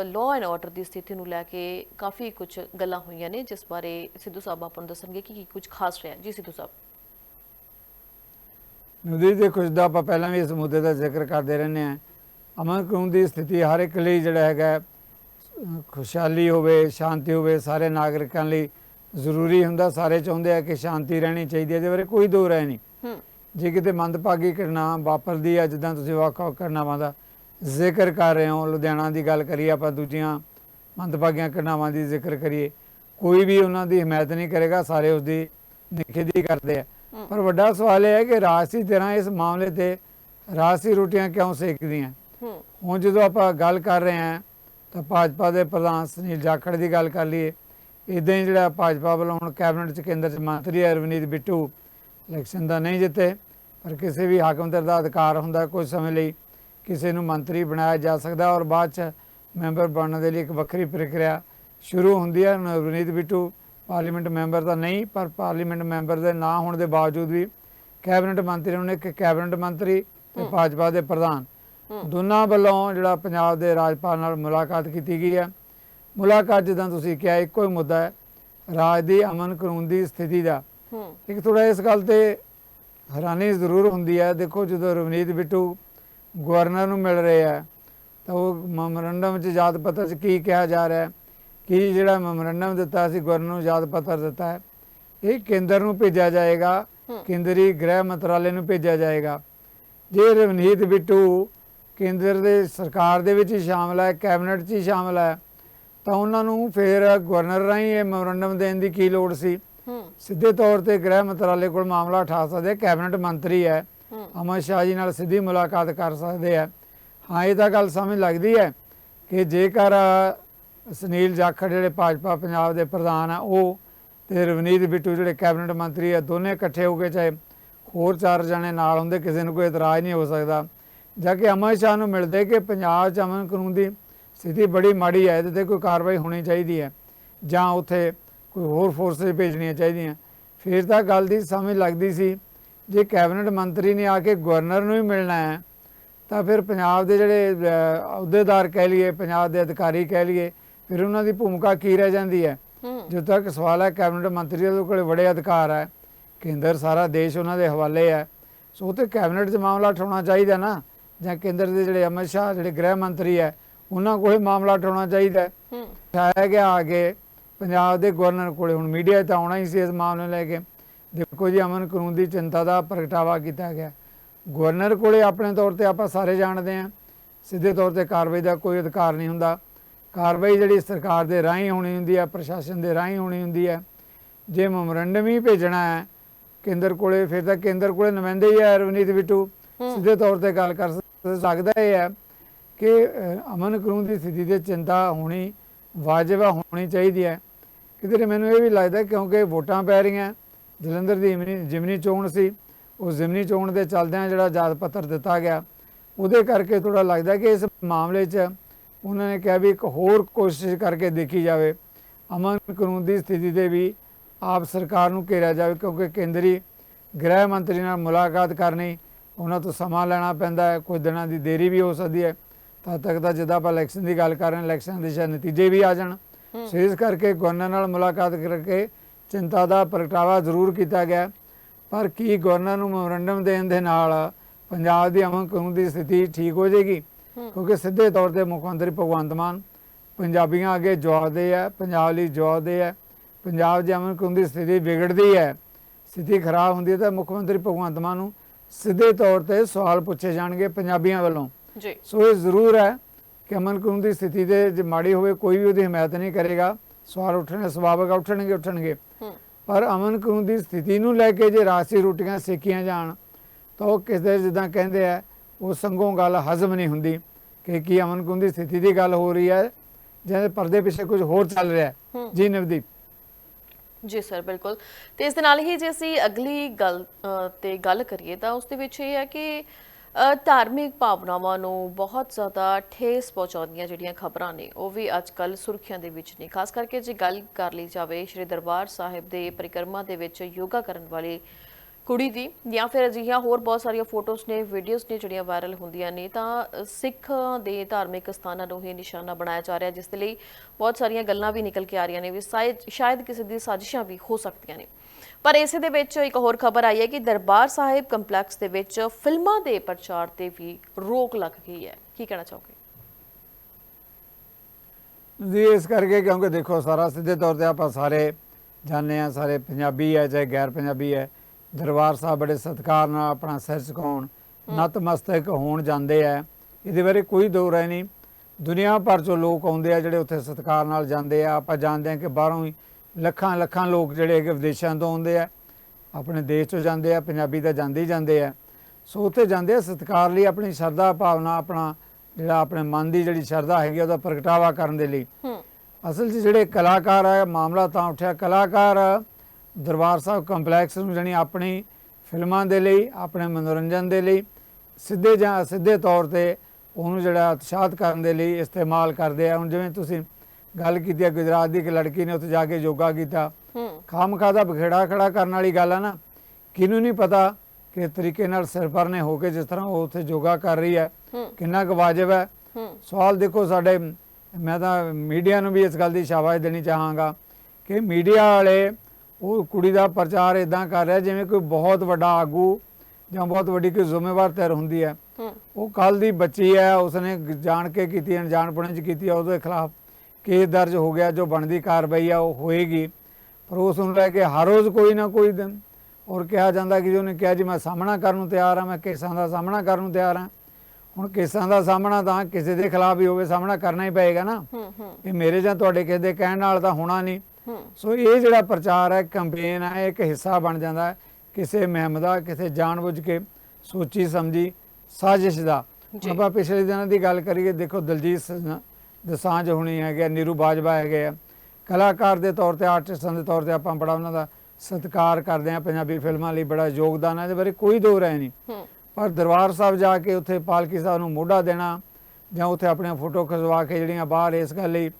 ਲਾਅ ਐਂਡ ਆਰਡਰ ਦੀ ਸਥਿਤੀ ਨੂੰ ਲੈ ਕੇ ਕਾਫੀ ਕੁਝ ਗੱਲਾਂ ਹੋਈਆਂ ਨੇ, ਜਿਸ ਬਾਰੇ ਸਿੱਧੂ ਸਾਹਿਬ ਆਪਾਂ ਨੂੰ ਦੱਸਣਗੇ ਕਿ ਕੀ ਕੁਝ ਖਾਸ ਰਿਹਾ ਜੀ ਸਿੱਧੂ ਸਾਹਿਬ। ਨਵਦੀਪ ਦੇ ਕੁਝ ਦਾ ਆਪਾਂ ਪਹਿਲਾਂ ਵੀ ਇਸ ਮੁੱਦੇ ਦਾ ਜ਼ਿਕਰ ਕਰਦੇ ਰਹਿੰਦੇ ਆ ਅਮਨ ਕਾਨੂੰਨ ਦੀ ਸਥਿਤੀ ਹਰ ਇੱਕ ਲਈ ਜਿਹੜਾ ਹੈਗਾ ਖੁਸ਼ਹਾਲੀ ਹੋਵੇ ਸ਼ਾਂਤੀ ਹੋਵੇ ਸਾਰੇ ਨਾਗਰਿਕਾਂ ਲਈ ਜ਼ਰੂਰੀ ਹੁੰਦਾ ਸਾਰੇ ਚਾਹੁੰਦੇ ਆ ਕਿ ਸ਼ਾਂਤੀ ਰਹਿਣੀ ਚਾਹੀਦੀ ਹੈ ਇਹਦੇ ਬਾਰੇ ਕੋਈ ਦੋ ਰਾਏ ਨਹੀਂ। ਜੇ ਕਿਤੇ ਮੰਦਭਾਗੀ ਘਟਨਾ ਵਾਪਰਦੀ ਹੈ ਜਿੱਦਾਂ ਤੁਸੀਂ ਵਾਕਾ ਘਟਨਾਵਾਂ ਦਾ ਜ਼ਿਕਰ ਕਰ ਰਹੇ ਹੋ ਲੁਧਿਆਣਾ ਦੀ ਗੱਲ ਕਰੀਏ ਆਪਾਂ ਦੂਜੀਆਂ ਮੰਦਭਾਗੀਆਂ ਘਟਨਾਵਾਂ ਦੀ ਜ਼ਿਕਰ ਕਰੀਏ ਕੋਈ ਵੀ ਉਹਨਾਂ ਦੀ ਹਮਾਇਤ ਨਹੀਂ ਕਰੇਗਾ ਸਾਰੇ ਉਸ ਦੀ ਨਿਖੇਧੀ ਕਰਦੇ ਆ। ਪਰ ਵੱਡਾ ਸਵਾਲ ਇਹ ਹੈ ਕਿ ਰਾਜਸੀ ਤਰ੍ਹਾਂ ਇਸ ਮਾਮਲੇ ਤੇ ਰਾਜਸੀ ਰੋਟੀਆਂ ਕਿਉਂ ਸੇਕਦੀਆਂ? ਹੂੰ। ਹੁਣ ਜਦੋਂ ਆਪਾਂ ਗੱਲ ਕਰ ਰਹੇ ਹਾਂ ਤਾਂ ਭਾਜਪਾ ਦੇ ਪ੍ਰਧਾਨ ਸੁਨੀਲ ਜਾਖੜ ਦੀ ਗੱਲ ਕਰ ਲਈਏ ਇਦਾਂ ਹੀ ਜਿਹੜਾ ਭਾਜਪਾ ਵੱਲੋਂ ਹੁਣ ਕੈਬਨਿਟ ਚ ਕੇਂਦਰ ਚ ਮੰਤਰੀ ਹੈ ਰਵਨੀਤ ਬਿੱਟੂ ਇਲੈਕਸ਼ਨ ਦਾ ਨਹੀਂ ਜਿੱਤੇ ਪਰ ਕਿਸੇ ਵੀ ਹਾਕਮਦਰ ਦਾ ਅਧਿਕਾਰ ਹੁੰਦਾ ਕੁਝ ਸਮੇਂ ਲਈ ਕਿਸੇ ਨੂੰ ਮੰਤਰੀ ਬਣਾਇਆ ਜਾ ਸਕਦਾ ਔਰ ਬਾਅਦ ਚ ਮੈਂਬਰ ਬਣਨ ਦੇ ਲਈ ਇੱਕ ਵੱਖਰੀ ਪ੍ਰਕਿਰਿਆ ਸ਼ੁਰੂ ਹੁੰਦੀ ਹੈ ਹੁਣ ਰਵਨੀਤ ਬਿੱਟੂ ਪਾਰਲੀਮੈਂਟ ਮੈਂਬਰ ਤਾਂ ਨਹੀਂ ਪਰ ਪਾਰਲੀਮੈਂਟ ਮੈਂਬਰ ਦੇ ਨਾ ਹੋਣ ਦੇ ਬਾਵਜੂਦ ਵੀ ਕੈਬਨਿਟ ਮੰਤਰੀ ਉਹਨੇ ਇੱਕ ਕੈਬਨਿਟ ਮੰਤਰੀ ਤੇ। ਭਾਜਪਾ ਦੇ ਪ੍ਰਧਾਨ। ਦੋਨਾਂ ਵੱਲੋਂ ਜਿਹੜਾ ਪੰਜਾਬ ਦੇ ਰਾਜਪਾਲ ਨਾਲ ਮੁਲਾਕਾਤ ਕੀਤੀ ਗਈ ਹੈ। ਮੁਲਾਕਾਤ ਜਿੱਦਾਂ ਤੁਸੀਂ ਕਿਹਾ ਇੱਕੋ ਹੀ ਮੁੱਦਾ ਹੈ। ਰਾਜ ਦੀ ਅਮਨ ਕਾਨੂੰਨ ਦੀ ਸਥਿਤੀ ਦਾ। ਇੱਕ ਥੋੜਾ ਇਸ ਗੱਲ ਤੇ ਹੈਰਾਨੀ ਜ਼ਰੂਰ ਹੁੰਦੀ ਹੈ। ਦੇਖੋ ਜਦੋਂ ਰਵਨੀਤ ਬਿੱਟੂ ਗਵਰਨਰ ਨੂੰ ਮਿਲ ਰਹੇ ਆ ਤਾਂ ਉਹ ਮੈਮੋਰੰਡਮ 'ਚ ਯਾਦ ਪੱਤਰ 'ਚ ਕੀ ਕਿਹਾ ਜਾ ਰਿਹਾ ਹੈ? ਕਿ ਜਿਹੜਾ ਮੈਮੋਰੰਡਮ ਦਿੱਤਾ ਸੀ ਗਵਰਨਰ ਨੂੰ ਯਾਦ ਪੱਤਰ ਦਿੱਤਾ ਹੈ? ਇਹ ਕੇਂਦਰ ਨੂੰ ਭੇਜਿਆ ਜਾਏਗਾ। ਕੇਂਦਰੀ ਗ੍ਰਹਿ ਮੰਤਰਾਲੇ ਨੂੰ ਭੇਜਿਆ ਜਾਏਗਾ। ਜੇ ਰਵਨੀਤ ਬਿੱਟੂ ਕੇਂਦਰ ਦੇ ਸਰਕਾਰ ਦੇ ਵਿੱਚ ਹੀ ਸ਼ਾਮਲ ਹੈ ਕੈਬਨਿਟ 'ਚ ਹੀ ਸ਼ਾਮਲ ਹੈ। ਤਾਂ ਉਹਨਾਂ ਨੂੰ ਫਿਰ ਗਵਰਨਰ ਰਾਹੀਂ ਇਹ ਮੈਮੋਰੰਡਮ ਦੇਣ ਦੀ ਕੀ ਲੋੜ ਸੀ? ਸਿੱਧੇ ਤੌਰ ਤੇ ਗ੍ਰਹਿ ਮੰਤਰਾਲੇ ਕੋਲ ਮਾਮਲਾ ਉਠਾ ਸਕਦੇ ਕੈਬਨਿਟ ਮੰਤਰੀ ਹੈ। ਅਮਰ ਸ਼ਾਹ ਜੀ ਨਾਲ ਸਿੱਧੀ ਮੁਲਾਕਾਤ ਕਰ ਸਕਦੇ ਆ। ਹਾਂ ਇਹ ਤਾਂ ਗੱਲ ਸਮਝ ਲੱਗਦੀ ਹੈ ਕਿ ਜੇਕਰ ਸੁਨੀਲ ਜਾਖੜ ਜਿਹੜੇ ਭਾਜਪਾ ਪੰਜਾਬ ਦੇ ਪ੍ਰਧਾਨ ਆ ਉਹ ਤੇ ਰਵਨੀਤ ਬਿੱਟੂ ਜਿਹੜੇ ਕੈਬਨਿਟ ਮੰਤਰੀ ਆ ਦੋਨੇ ਇਕੱਠੇ ਹੋ ਕੇ ਚਾਹੇ ਹੋਰ ਚਾਰ ਜਣੇ ਨਾਲ ਹੁੰਦੇ ਕਿਸੇ ਨੂੰ ਕੋਈ ਇਤਰਾਜ਼ ਨਹੀਂ ਹੋ ਸਕਦਾ। ਜਾ ਕੇ ਅਮਰ ਸ਼ਾਹ ਨੂੰ ਮਿਲਦੇ ਕਿ ਪੰਜਾਬ 'ਚ ਅਮਨ ਕਾਨੂੰਨ ਦੀ ਸਥਿਤੀ ਬੜੀ ਮਾੜੀ ਹੈ ਇਹਦੇ ਤੇ ਕੋਈ ਕਾਰਵਾਈ ਹੋਣੀ ਚਾਹੀਦੀ ਹੈ ਜਾਂ ਉੱਥੇ ਕੋਈ ਹੋਰ ਫੋਰਸਸ ਭੇਜਣੀਆਂ ਚਾਹੀਦੀਆਂ। ਫਿਰ ਤਾਂ ਗੱਲ ਦੀ ਸਮਝ ਲੱਗਦੀ ਸੀ ਜੇ ਕੈਬਨਿਟ ਮੰਤਰੀ ਨੇ ਆ ਕੇ ਗਵਰਨਰ ਨੂੰ ਹੀ ਮਿਲਣਾ ਹੈ ਤਾਂ ਫਿਰ ਪੰਜਾਬ ਦੇ ਜਿਹੜੇ ਅਹ, ਅਹੁਦੇਦਾਰ ਕਹਿ ਲਈਏ ਪੰਜਾਬ ਦੇ ਅਧਿਕਾਰੀ ਕਹਿ ਲਈਏ ਫਿਰ ਉਹਨਾਂ ਦੀ ਭੂਮਿਕਾ ਕੀ ਰਹਿ ਜਾਂਦੀ ਹੈ? ਜਦੋਂ ਤੱਕ ਸਵਾਲ ਹੈ ਕੈਬਨਿਟ ਮੰਤਰੀ ਦੇ ਕੋਲ ਬੜੇ ਅਧਿਕਾਰ ਹੈ ਕੇਂਦਰ ਸਾਰਾ ਦੇਸ਼ ਉਹਨਾਂ ਦੇ ਹਵਾਲੇ ਹੈ। ਸੋ ਉਹ ਤੇ ਕੈਬਨਿਟ 'ਚ ਮਾਮਲਾ ਉਠਾਉਣਾ ਚਾਹੀਦਾ ਨਾ। ਜਾਂ ਕੇਂਦਰ ਦੇ ਜਿਹੜੇ ਅਮਿਤ ਸ਼ਾਹ ਜਿਹੜੇ ਗ੍ਰਹਿ ਮੰਤਰੀ ਹੈ ਉਹਨਾਂ ਕੋਲੇ ਮਾਮਲਾ ਉਠਾਉਣਾ ਚਾਹੀਦਾ ਹੈ। ਹੂੰ। ਉਠਾਇਆ ਗਿਆ ਆਗੇ ਪੰਜਾਬ ਦੇ ਗਵਰਨਰ ਕੋਲੇ ਹੁਣ ਮੀਡੀਆ ਤਾਂ ਆਉਣਾ ਹੀ ਸੀ ਇਸ ਮਾਮਲੇ ਲੈ ਕੇ। ਦੇਖੋ ਜੀ ਅਮਨ ਕਾਨੂੰਨ ਦੀ ਚਿੰਤਾ ਦਾ ਪ੍ਰਗਟਾਵਾ ਕੀਤਾ ਗਿਆ। ਗਵਰਨਰ ਕੋਲੇ ਆਪਣੇ ਤੌਰ ਤੇ ਆਪਾਂ ਸਾਰੇ ਜਾਣਦੇ ਹਾਂ। ਸਿੱਧੇ ਤੌਰ ਤੇ ਕਾਰਵਾਈ ਦਾ ਕੋਈ ਅਧਿਕਾਰ ਨਹੀਂ ਹੁੰਦਾ। ਕਾਰਵਾਈ ਜਿਹੜੀ ਸਰਕਾਰ ਦੇ ਰਾਹੀਂ ਹੋਣੀ ਹੁੰਦੀ ਹੈ ਪ੍ਰਸ਼ਾਸਨ ਦੇ ਰਾਹੀਂ ਹੋਣੀ ਹੁੰਦੀ ਹੈ। ਜੇ ਮੈਮੋਰੰਡਮ ਹੀ ਭੇਜਣਾ ਹੈ ਕੇਂਦਰ ਕੋਲੇ ਫਿਰ ਤਾਂ ਕੇਂਦਰ ਕੋਲੇ ਨੁਮਾਇੰਦੇ ਹੀ ਹੈ ਰਵਨੀਤ ਬਿੱਟੂ। ਸਿੱਧੇ ਤੌਰ ਤੇ ਗੱਲ ਕਰ ਲੱਗਦਾ ਇਹ ਹੈ ਕਿ ਅਮਨ ਕਾਨੂੰਨ ਦੀ ਸਥਿਤੀ ਤੇ ਚਿੰਤਾ ਹੋਣੀ ਵਾਜਬ ਹੋਣੀ ਚਾਹੀਦੀ ਹੈ। ਕਿਤੇ ਮੈਨੂੰ ਇਹ ਵੀ ਲੱਗਦਾ ਕਿਉਂਕਿ ਵੋਟਾਂ ਪੈ ਰਹੀਆਂ, ਜਲੰਧਰ ਦੀ ਜਿਮਨੀ- ਜਿਮਨੀ ਚੋਣ ਸੀ, ਉਸ ਜਿਮਨੀ ਚੋਣ ਦੇ ਚੱਲਦਿਆਂ ਜਿਹੜਾ ਜਾਤ ਪੱਤਰ ਦਿੱਤਾ ਗਿਆ, ਉਹਦੇ ਕਰਕੇ ਥੋੜਾ ਲੱਗਦਾ ਕਿ ਇਸ ਮਾਮਲੇ 'ਚ ਉਹਨਾਂ ਨੇ ਕਿਹਾ ਵੀ ਇੱਕ ਹੋਰ ਕੋਸ਼ਿਸ਼ ਕਰਕੇ ਦੇਖੀ ਜਾਵੇ। ਅਮਨ ਕਾਨੂੰਨ ਦੀ ਸਥਿਤੀ ਤੇ ਵੀ ਆਪ ਸਰਕਾਰ ਨੂੰ ਘੇਰਿਆ ਜਾਵੇ ਕਿਉਂਕਿ ਕੇਂਦਰੀ ਗ੍ਰਹਿ ਮੰਤਰੀ ਨਾਲ ਮੁਲਾਕਾਤ ਕਰਨੀ ਉਹਨਾਂ ਤੋਂ ਸਮਾਂ ਲੈਣਾ ਪੈਂਦਾ ਹੈ ਕੁਝ ਦਿਨਾਂ ਦੀ ਦੇਰੀ ਵੀ ਹੋ ਸਕਦੀ ਹੈ। ਤਦ ਤੱਕ ਤਾਂ ਜਿੱਦਾਂ ਆਪਾਂ ਇਲੈਕਸ਼ਨ ਦੀ ਗੱਲ ਕਰ ਰਹੇ ਹਾਂ ਇਲੈਕਸ਼ਨ ਦੇ ਸ਼ਾਇਦ ਨਤੀਜੇ ਵੀ ਆ ਜਾਣ। ਸੋ ਇਸ ਕਰਕੇ ਗਵਰਨਰ ਨਾਲ ਮੁਲਾਕਾਤ ਕਰਕੇ ਚਿੰਤਾ ਦਾ ਪ੍ਰਗਟਾਵਾ ਜ਼ਰੂਰ ਕੀਤਾ ਗਿਆ ਪਰ ਕੀ ਗਵਰਨਰ ਨੂੰ ਮੈਮੋਰੰਡਮ ਦੇਣ ਦੇ ਨਾਲ ਪੰਜਾਬ ਦੀ ਅਮਨ ਕਾਨੂੰਨ ਦੀ ਸਥਿਤੀ ਠੀਕ ਹੋ ਜਾਏਗੀ। ਕਿਉਂਕਿ ਸਿੱਧੇ ਤੌਰ ਤੇ ਮੁੱਖ ਮੰਤਰੀ ਭਗਵੰਤ ਮਾਨ ਪੰਜਾਬੀਆਂ ਅੱਗੇ ਜਵਾਬ ਦੇ ਹੈ ਪੰਜਾਬ ਲਈ ਜਵਾਬ ਦੇ ਹੈ ਪੰਜਾਬ ਦੀ ਅਮਨ ਕਾਨੂੰਨ ਦੀ ਸਥਿਤੀ ਵਿਗੜਦੀ ਹੈ ਸਥਿਤੀ ਖਰਾਬ ਹੁੰਦੀ ਹੈ ਤਾਂ ਮੁੱਖ ਮੰਤਰੀ ਭਗਵੰਤ ਮਾਨ ਨੂੰ ਸਿੱਧੇ ਤੌਰ ਤੇ ਸਵਾਲ ਪੁੱਛੇ ਜਾਣਗੇ ਪੰਜਾਬੀਆਂ ਵੱਲੋਂ। ਜੀ। ਸੋ ਇਹ ਜ਼ਰੂਰ ਹੈ ਕਿ ਅਮਨ ਕਾਨੂੰਨ ਦੀ ਸਥਿਤੀ ਦੇ ਜੇ ਮਾੜੀ ਹੋਵੇ ਕੋਈ ਵੀ ਉਹਦੀ ਹਮਾਇਤ ਨਹੀਂ ਕਰੇਗਾ। ਸਵਾਲ ਉੱਠਣੇ ਸੁਭਾਵਿਕ ਉੱਠਣਗੇ ਉੱਠਣਗੇ। ਪਰ ਅਮਨ ਕਾਨੂੰਨ ਦੀ ਸਥਿਤੀ ਨੂੰ ਲੈ ਕੇ ਜੇ ਰਾਸੀ ਰੋਟੀਆਂ ਸੇਕੀਆਂ ਜਾਣ ਤਾਂ ਉਹ ਕਿਸੇ ਜਿੱਦਾਂ ਕਹਿੰਦੇ ਆ ਉਹ ਸੰਗੋਂ ਗੱਲ ਹਜ਼ਮ ਨਹੀਂ ਹੁੰਦੀ ਕਿ ਕੀ ਅਮਨ ਕਾਨੂੰਨ ਦੀ ਸਥਿਤੀ ਦੀ ਗੱਲ ਹੋ ਰਹੀ ਹੈ ਜਾਂ ਪਰਦੇ ਪਿੱਛੇ ਕੁਝ ਹੋਰ ਚੱਲ ਰਿਹਾ ਜੀ ਨਵਦੀਪ। ਜੀ ਸਰ, ਬਿਲਕੁਲ। ਤੇ ਇਸ ਦੇ ਨਾਲ ਹੀ ਜੇ ਅਸੀਂ ਅਗਲੀ ਗੱਲ ਤੇ ਗੱਲ ਕਰੀਏ ਤਾਂ ਉਸ ਦੇ ਵਿੱਚ ਇਹ ਹੈ ਕਿ ਧਾਰਮਿਕ ਭਾਵਨਾਵਾਂ ਨੂੰ ਬਹੁਤ ਜ਼ਿਆਦਾ ਠੇਸ ਪਹੁੰਚਾਉਂਦੀਆਂ ਜਿਹੜੀਆਂ ਖਬਰਾਂ ਨੇ, ਉਹ ਵੀ ਅੱਜ ਕੱਲ ਸੁਰਖੀਆਂ ਦੇ ਵਿੱਚ ਨੇ। ਖਾਸ ਕਰਕੇ ਜੇ ਗੱਲ ਕਰ ਲਈ ਜਾਵੇ, ਸ਼੍ਰੀ ਦਰਬਾਰ ਸਾਹਿਬ ਦੇ ਪਰਿਕਰਮਾ ਦੇ ਵਿੱਚ ਯੋਗਾ ਕਰਨ ਵਾਲੇ ਕੁੜੀ ਦੀ ਜਾਂ ਫਿਰ ਅਜਿਹੀਆਂ ਹੋਰ ਬਹੁਤ ਸਾਰੀਆਂ ਫੋਟੋਜ਼ ਨੇ ਵੀਡੀਓਜ਼ ਨੇ ਜਿਹੜੀਆਂ ਵਾਇਰਲ ਹੁੰਦੀਆਂ ਨੇ, ਤਾਂ ਸਿੱਖ ਦੇ ਧਾਰਮਿਕ ਸਥਾਨਾਂ ਨੂੰ ਹੀ ਨਿਸ਼ਾਨਾ ਬਣਾਇਆ ਜਾ ਰਿਹਾ, ਜਿਸ ਦੇ ਲਈ ਬਹੁਤ ਸਾਰੀਆਂ ਗੱਲਾਂ ਵੀ ਨਿਕਲ ਕੇ ਆ ਰਹੀਆਂ ਨੇ, ਵੀ ਸ਼ਾਇਦ ਸ਼ਾਇਦ ਕਿਸੇ ਦੀ ਸਾਜ਼ਿਸ਼ਾਂ ਵੀ ਹੋ ਸਕਦੀਆਂ ਨੇ। ਪਰ ਇਸੇ ਦੇ ਵਿੱਚ ਇੱਕ ਹੋਰ ਖਬਰ ਆਈ ਹੈ ਕਿ ਦਰਬਾਰ ਸਾਹਿਬ ਕੰਪਲੈਕਸ ਦੇ ਵਿੱਚ ਫਿਲਮਾਂ ਦੇ ਪ੍ਰਚਾਰ ਤੇ ਵੀ ਰੋਕ ਲੱਗ ਗਈ ਹੈ। ਕੀ ਕਹਿਣਾ ਚਾਹੋਗੇ? ਜੀ, ਇਸ ਕਰਕੇ ਕਿਉਂਕਿ ਦੇਖੋ, ਸਾਰਾ ਸਿੱਧੇ ਤੌਰ ਤੇ ਆਪਾਂ ਸਾਰੇ ਜਾਣਦੇ ਆ ਸਾਰੇ ਪੰਜਾਬੀ ਹੈ, ਚਾਹੇ ਗੈਰ ਪੰਜਾਬੀ ਹੈ ਦਰਬਾਰ ਸਾਹਿਬ ਬੜੇ ਸਤਿਕਾਰ ਨਾਲ ਆਪਣਾ ਸਿਰ ਝੁਕਾਉਣ ਨਤਮਸਤਕ ਹੋਣ ਜਾਂਦੇ ਆ। ਇਹਦੇ ਬਾਰੇ ਕੋਈ ਦੋ ਰਾਏ ਨਹੀਂ। ਦੁਨੀਆ ਭਰ ਚੋਂ ਲੋਕ ਆਉਂਦੇ ਆ ਜਿਹੜੇ ਉੱਥੇ ਸਤਿਕਾਰ ਨਾਲ ਜਾਂਦੇ ਆ। ਆਪਾਂ ਜਾਣਦੇ ਆ ਕਿ ਬਾਹਰੋਂ ਹੀ ਲੱਖਾਂ ਲੱਖਾਂ ਲੋਕ ਜਿਹੜੇ ਕਿ ਵਿਦੇਸ਼ਾਂ ਤੋਂ ਆਉਂਦੇ ਆ। ਆਪਣੇ ਦੇਸ਼ ਤੋਂ ਜਾਂਦੇ ਆ ਪੰਜਾਬੀ ਤਾਂ ਜਾਂਦੇ ਹੀ ਜਾਂਦੇ ਆ। ਸੋ ਉੱਥੇ ਜਾਂਦੇ ਆ ਸਤਿਕਾਰ ਲਈ ਆਪਣੀ ਸ਼ਰਧਾ ਭਾਵਨਾ ਆਪਣਾ ਜਿਹੜਾ ਆਪਣੇ ਮਨ ਦੀ ਜਿਹੜੀ ਸ਼ਰਧਾ ਹੈਗੀ ਉਹਦਾ ਪ੍ਰਗਟਾਵਾ ਕਰਨ ਦੇ ਲਈ। ਅਸਲ 'ਚ ਜਿਹੜੇ ਕਲਾਕਾਰ ਆ ਮਾਮਲਾ ਤਾਂ ਉੱਠਿਆ। ਕਲਾਕਾਰ ਦਰਬਾਰ ਸਾਹਿਬ ਕੰਪਲੈਕਸ ਨੂੰ ਜਾਣੀ ਆਪਣੀ ਫਿਲਮਾਂ ਦੇ ਲਈ ਆਪਣੇ ਮਨੋਰੰਜਨ ਦੇ ਲਈ ਸਿੱਧੇ ਜਾਂ ਸਿੱਧੇ ਤੌਰ ਤੇ ਉਹਨੂੰ ਜਿਹੜਾ ਉਤਸ਼ਾਹਤ ਕਰਨ ਦੇ ਲਈ ਇਸਤੇਮਾਲ ਕਰਦੇ ਆ। ਹੁਣ ਜਿਵੇਂ ਤੁਸੀਂ ਗੱਲ ਕੀਤੀ ਹੈ ਗੁਜਰਾਤ ਦੀ ਇੱਕ ਲੜਕੀ ਨੇ ਉੱਥੇ ਜਾ ਕੇ ਯੋਗਾ ਕੀਤਾ। ਖਾਮਖਾ ਦਾ ਬਖੇੜਾ ਖੜਾ ਕਰਨ ਵਾਲੀ ਗੱਲ ਆ ਨਾ ਕਿਹਨੂੰ ਨਹੀਂ ਪਤਾ ਕਿ ਤਰੀਕੇ ਨਾਲ ਸਿਰਪਰ ਨੇ ਹੋ ਕੇ ਜਿਸ ਤਰ੍ਹਾਂ ਉਹ ਉੱਥੇ ਯੋਗਾ ਕਰ ਰਹੀ ਹੈ। ਕਿੰਨਾ ਕੁ ਵਾਜਬ ਹੈ ਹੂੰ। ਸਵਾਲ ਦੇਖੋ ਸਾਡੇ ਮੈਂ ਤਾਂ ਮੀਡੀਆ ਨੂੰ ਵੀ ਇਸ ਗੱਲ ਦੀ ਸ਼ਾਬਾਸ਼ ਦੇਣੀ ਚਾਹਾਂਗਾ ਕਿ ਮੀਡੀਆ ਵਾਲੇ ਉਹ ਕੁੜੀ ਦਾ ਪ੍ਰਚਾਰ ਇਦਾਂ ਕਰ ਰਿਹਾ ਜਿਵੇਂ ਕੋਈ ਬਹੁਤ ਵੱਡਾ ਆਗੂ ਜਾਂ ਬਹੁਤ ਵੱਡੀ ਕੋਈ ਜ਼ਿੰਮੇਵਾਰ ਧਿਰ ਹੁੰਦੀ ਹੈ। ਹੂੰ। ਉਹ ਕੱਲ ਦੀ ਬੱਚੀ ਹੈ ਉਸਨੇ ਜਾਣ ਕੇ ਕੀਤੀ ਅਣਜਾਣਪੁਣੇ ਚ ਕੀਤੀ ਉਹਦੇ ਖਿਲਾਫ ਕੇਸ ਦਰਜ ਹੋ ਗਿਆ ਜੋ ਬਣਦੀ ਕਾਰਵਾਈ ਆ ਉਹ ਹੋਏਗੀ। ਪਰ ਉਸ ਨੂੰ ਲੈ ਕੇ ਹਰ ਰੋਜ਼ ਕੋਈ ਨਾ ਕੋਈ ਦਿਨ ਔਰ ਕਿਹਾ ਜਾਂਦਾ ਕਿ ਜੀ ਉਹਨੇ ਕਿਹਾ ਜੀ ਮੈਂ ਸਾਹਮਣਾ ਕਰਨ ਨੂੰ ਤਿਆਰ ਹਾਂ ਮੈਂ ਕੇਸਾਂ ਦਾ ਸਾਹਮਣਾ ਕਰਨ ਨੂੰ ਤਿਆਰ ਹਾਂ ਹੁਣ ਕੇਸਾਂ ਦਾ ਸਾਹਮਣਾ ਤਾਂ ਕਿਸੇ ਦੇ ਖਿਲਾਫ ਵੀ ਹੋਵੇ ਸਾਹਮਣਾ ਕਰਨਾ ਹੀ ਪਏਗਾ ਨਾ। ਹੂੰ ਹੂੰ। ਇਹ ਮੇਰੇ ਜਾਂ ਤੁਹਾਡੇ ਕਿਸੇ ਦੇ ਕਹਿਣ ਨਾਲ ਤਾਂ ਹੋਣਾ ਨਹੀਂ। ਹੂੰ ਸੋ ਇਹ ਜਿਹੜਾ ਪ੍ਰਚਾਰ ਹੈ ਕੈਂਪੇਨ ਹੈ ਇੱਕ ਹਿੱਸਾ ਬਣ ਜਾਂਦਾ ਹੈ। ਕਿਸੇ ਮੁਹਿੰਮ ਦਾ ਕਿਸੇ ਜਾਣਬੁੱਝ ਕੇ ਸੋਚੀ ਸਮਝੀ ਸਾਜ਼ਿਸ਼ ਦਾ। ਆਪਾਂ ਪਿਛਲੇ ਦਿਨਾਂ ਦੀ ਗੱਲ ਕਰੀਏ ਦੇਖੋ ਦਲਜੀਤ ਸ- ਦਸਾਂਝ ਹੋਣੀ ਹੈਗੇ ਨੀਰੂ ਬਾਜਵਾ ਹੈਗੇ ਆ। ਕਲਾਕਾਰ ਦੇ ਤੌਰ ਤੇ ਆਰਟਿਸਟਾਂ ਦੇ ਤੌਰ ਤੇ ਆਪਾਂ ਬੜਾ ਉਹਨਾਂ ਦਾ ਸਤਿਕਾਰ ਕਰਦੇ ਆ ਪੰਜਾਬੀ ਫਿਲਮਾਂ ਲਈ ਬੜਾ ਯੋਗਦਾਨ ਹੈ ਇਹਦੇ ਬਾਰੇ ਕੋਈ ਦੋ ਰਾਏ ਨਹੀਂ। ਪਰ ਦਰਬਾਰ ਸਾਹਿਬ ਜਾ ਕੇ ਉੱਥੇ ਪਾਲਕੀ ਸਾਹਿਬ ਨੂੰ ਮੋਢਾ ਦੇਣਾ ਜਾਂ ਉੱਥੇ ਆਪਣੀਆਂ ਫੋਟੋ ਖਿਚਵਾ ਕੇ ਜਿਹੜੀਆਂ ਬਾਹਰ ਇਸ ਗੱਲ ਲਈ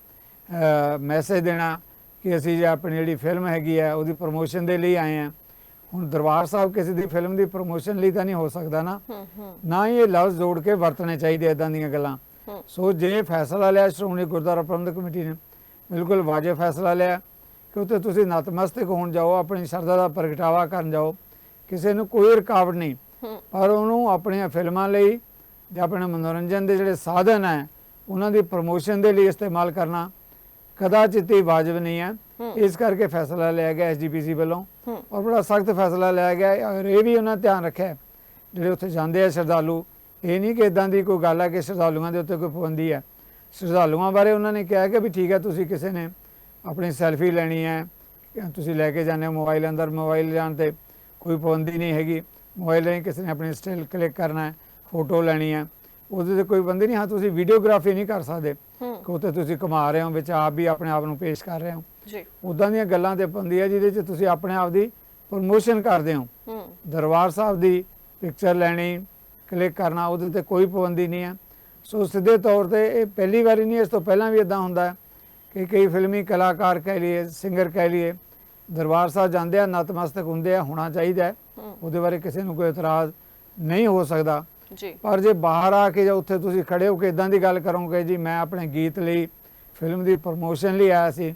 ਮੈਸੇਜ ਦੇਣਾ ਕਿ ਅਸੀਂ ਜੇ ਆਪਣੀ ਜਿਹੜੀ ਫਿਲਮ ਹੈਗੀ ਹੈ ਉਹਦੀ ਪ੍ਰੋਮੋਸ਼ਨ ਦੇ ਲਈ ਆਏ ਆ। ਹੁਣ ਦਰਬਾਰ ਸਾਹਿਬ ਕਿਸੇ ਦੀ ਫਿਲਮ ਦੀ ਪ੍ਰੋਮੋਸ਼ਨ ਲਈ ਤਾਂ ਨਹੀਂ ਹੋ ਸਕਦਾ ਨਾ। ਨਾ ਹੀ ਇਹ ਲਫ਼ਜ਼ ਜੋੜ ਕੇ ਵਰਤਣੇ ਚਾਹੀਦੇ ਇਦਾਂ ਦੀਆਂ ਗੱਲਾਂ। ਸੋ ਜੇ ਫੈਸਲਾ ਲਿਆ ਸ਼੍ਰੋਮਣੀ ਗੁਰਦੁਆਰਾ ਪ੍ਰਬੰਧਕ ਕਮੇਟੀ ਨੇ ਬਿਲਕੁਲ ਵਾਜਬ ਫੈਸਲਾ ਲਿਆ ਕਿ ਉੱਥੇ ਤੁਸੀਂ ਨਤਮਸਤਕ ਹੋਣ ਜਾਓ ਆਪਣੀ ਸ਼ਰਧਾ ਦਾ ਪ੍ਰਗਟਾਵਾ ਕਰਨ ਜਾਓ। ਕਿਸੇ ਨੂੰ ਕੋਈ ਰੁਕਾਵਟ ਨਹੀਂ। ਪਰ ਉਹਨੂੰ ਆਪਣੀਆਂ ਫਿਲਮਾਂ ਲਈ ਜਾਂ ਆਪਣੇ ਮਨੋਰੰਜਨ ਦੇ ਜਿਹੜੇ ਸਾਧਨ ਹੈ ਉਹਨਾਂ ਦੀ ਪ੍ਰਮੋਸ਼ਨ ਦੇ ਲਈ ਇਸਤੇਮਾਲ ਕਰਨਾ ਕਦਾਚਿਤ ਹੀ ਵਾਜਬ ਨਹੀਂ ਹੈ। ਇਸ ਕਰਕੇ ਫੈਸਲਾ ਲਿਆ ਗਿਆ ਐਸਜੀਪੀਸੀ ਵੱਲੋਂ। ਔਰ ਬੜਾ ਸਖਤ ਫੈਸਲਾ ਲਿਆ ਗਿਆ। ਔਰ ਇਹ ਵੀ ਉਹਨਾਂ ਧਿਆਨ ਰੱਖਿਆ ਜਿਹੜੇ ਉੱਥੇ ਜਾਂਦੇ ਆ ਸ਼ਰਧਾਲੂ ਇਹ ਨਹੀਂ ਕਿ ਇਦਾਂ ਦੀ ਕੋਈ ਗੱਲ ਹੈ ਕਿ ਸ਼ਰਧਾਲੂਆਂ ਦੇ ਉੱਤੇ ਕੋਈ ਪਾਬੰਦੀ ਹੈ ਸ਼ਰਧਾਲੂਆਂ ਬਾਰੇ ਉਹਨਾਂ ਨੇ ਕਿਹਾ ਕਿ ਵੀ ਠੀਕ ਹੈ ਤੁਸੀਂ ਕਿਸੇ ਨੇ ਆਪਣੀ ਸੈਲਫੀ ਲੈਣੀ ਹੈ ਤੁਸੀਂ ਲੈ ਕੇ ਹੋ ਮੋਬਾਈਲ ਅੰਦਰ ਮੋਬਾਈਲ ਜਾਣ ਤੇ ਕੋਈ ਪਾਬੰਦੀ ਨਹੀਂ ਹੈਗੀ। ਮੋਬਾਈਲ ਲਈ ਕਿਸੇ ਨੇ ਆਪਣੀ ਸਟਿਲ ਕਲਿੱਕ ਕਰਨਾ ਹੈ ਫੋਟੋ ਲੈਣੀ ਹੈ। ਉਹਦੇ ਤੇ ਕੋਈ ਪਾਬੰਦੀ ਨਹੀਂ। ਹਾਂ ਤੁਸੀਂ ਵੀਡੀਓਗ੍ਰਾਫੀ ਨਹੀਂ ਕਰ ਸਕਦੇ। ਕਿ ਉੱਥੇ ਤੁਸੀਂ ਕਮਾ ਰਹੇ ਹੋ ਵਿੱਚ ਆਪ ਵੀ ਆਪਣੇ ਆਪ ਨੂੰ ਪੇਸ਼ ਕਰ ਰਹੇ ਹੋ। ਜੀ। ਉਦਾਂ ਦੀਆਂ ਗੱਲਾਂ ਤੇ ਪਾਬੰਦੀ ਹੈ ਜਿਹਦੇ 'ਚ ਤੁਸੀਂ ਆਪਣੇ ਆਪ ਦੀ ਪ੍ਰਮੋਸ਼ਨ ਕਰਦੇ ਹੋ। ਦਰਬਾਰ ਸਾਹਿਬ ਦੀ ਪਿਕਚਰ ਲੈਣੀ ਕਲਿੱਕ ਕਰਨਾ ਉਹਦੇ ਤੇ ਕੋਈ ਪਾਬੰਦੀ ਨਹੀਂ ਹੈ। ਸੋ ਸਿੱਧੇ ਤੌਰ ਤੇ ਇਹ ਪਹਿਲੀ ਵਾਰੀ ਨਹੀਂ ਇਸ ਤੋਂ ਪਹਿਲਾਂ ਵੀ ਇਦਾਂ ਹੁੰਦਾ ਹੈ ਕਿ ਕਈ ਫਿਲਮੀ ਕਲਾਕਾਰ ਕਹਿ ਲਈਏ ਸਿੰਗਰ ਕਹਿ ਲਈਏ ਦਰਬਾਰ ਸਾਹਿਬ ਜਾਂਦੇ ਆ ਨਤਮਸਤਕ ਹੁੰਦੇ ਆ ਹੋਣਾ ਚਾਹੀਦਾ ਉਹਦੇ ਬਾਰੇ ਕਿਸੇ ਨੂੰ ਕੋਈ ਇਤਰਾਜ਼ ਨਹੀਂ ਹੋ ਸਕਦਾ। ਜੀ ਪਰ ਜੇ ਬਾਹਰ ਆ ਕੇ ਜਾਂ ਉੱਥੇ ਤੁਸੀਂ ਖੜੇ ਹੋ ਕੇ ਇਦਾਂ ਦੀ ਗੱਲ ਕਰੋਗੇ ਜੀ ਮੈਂ ਆਪਣੇ ਗੀਤ ਲਈ ਫਿਲਮ ਦੀ ਪ੍ਰਮੋਸ਼ਨ ਲਈ ਆਇਆ ਸੀ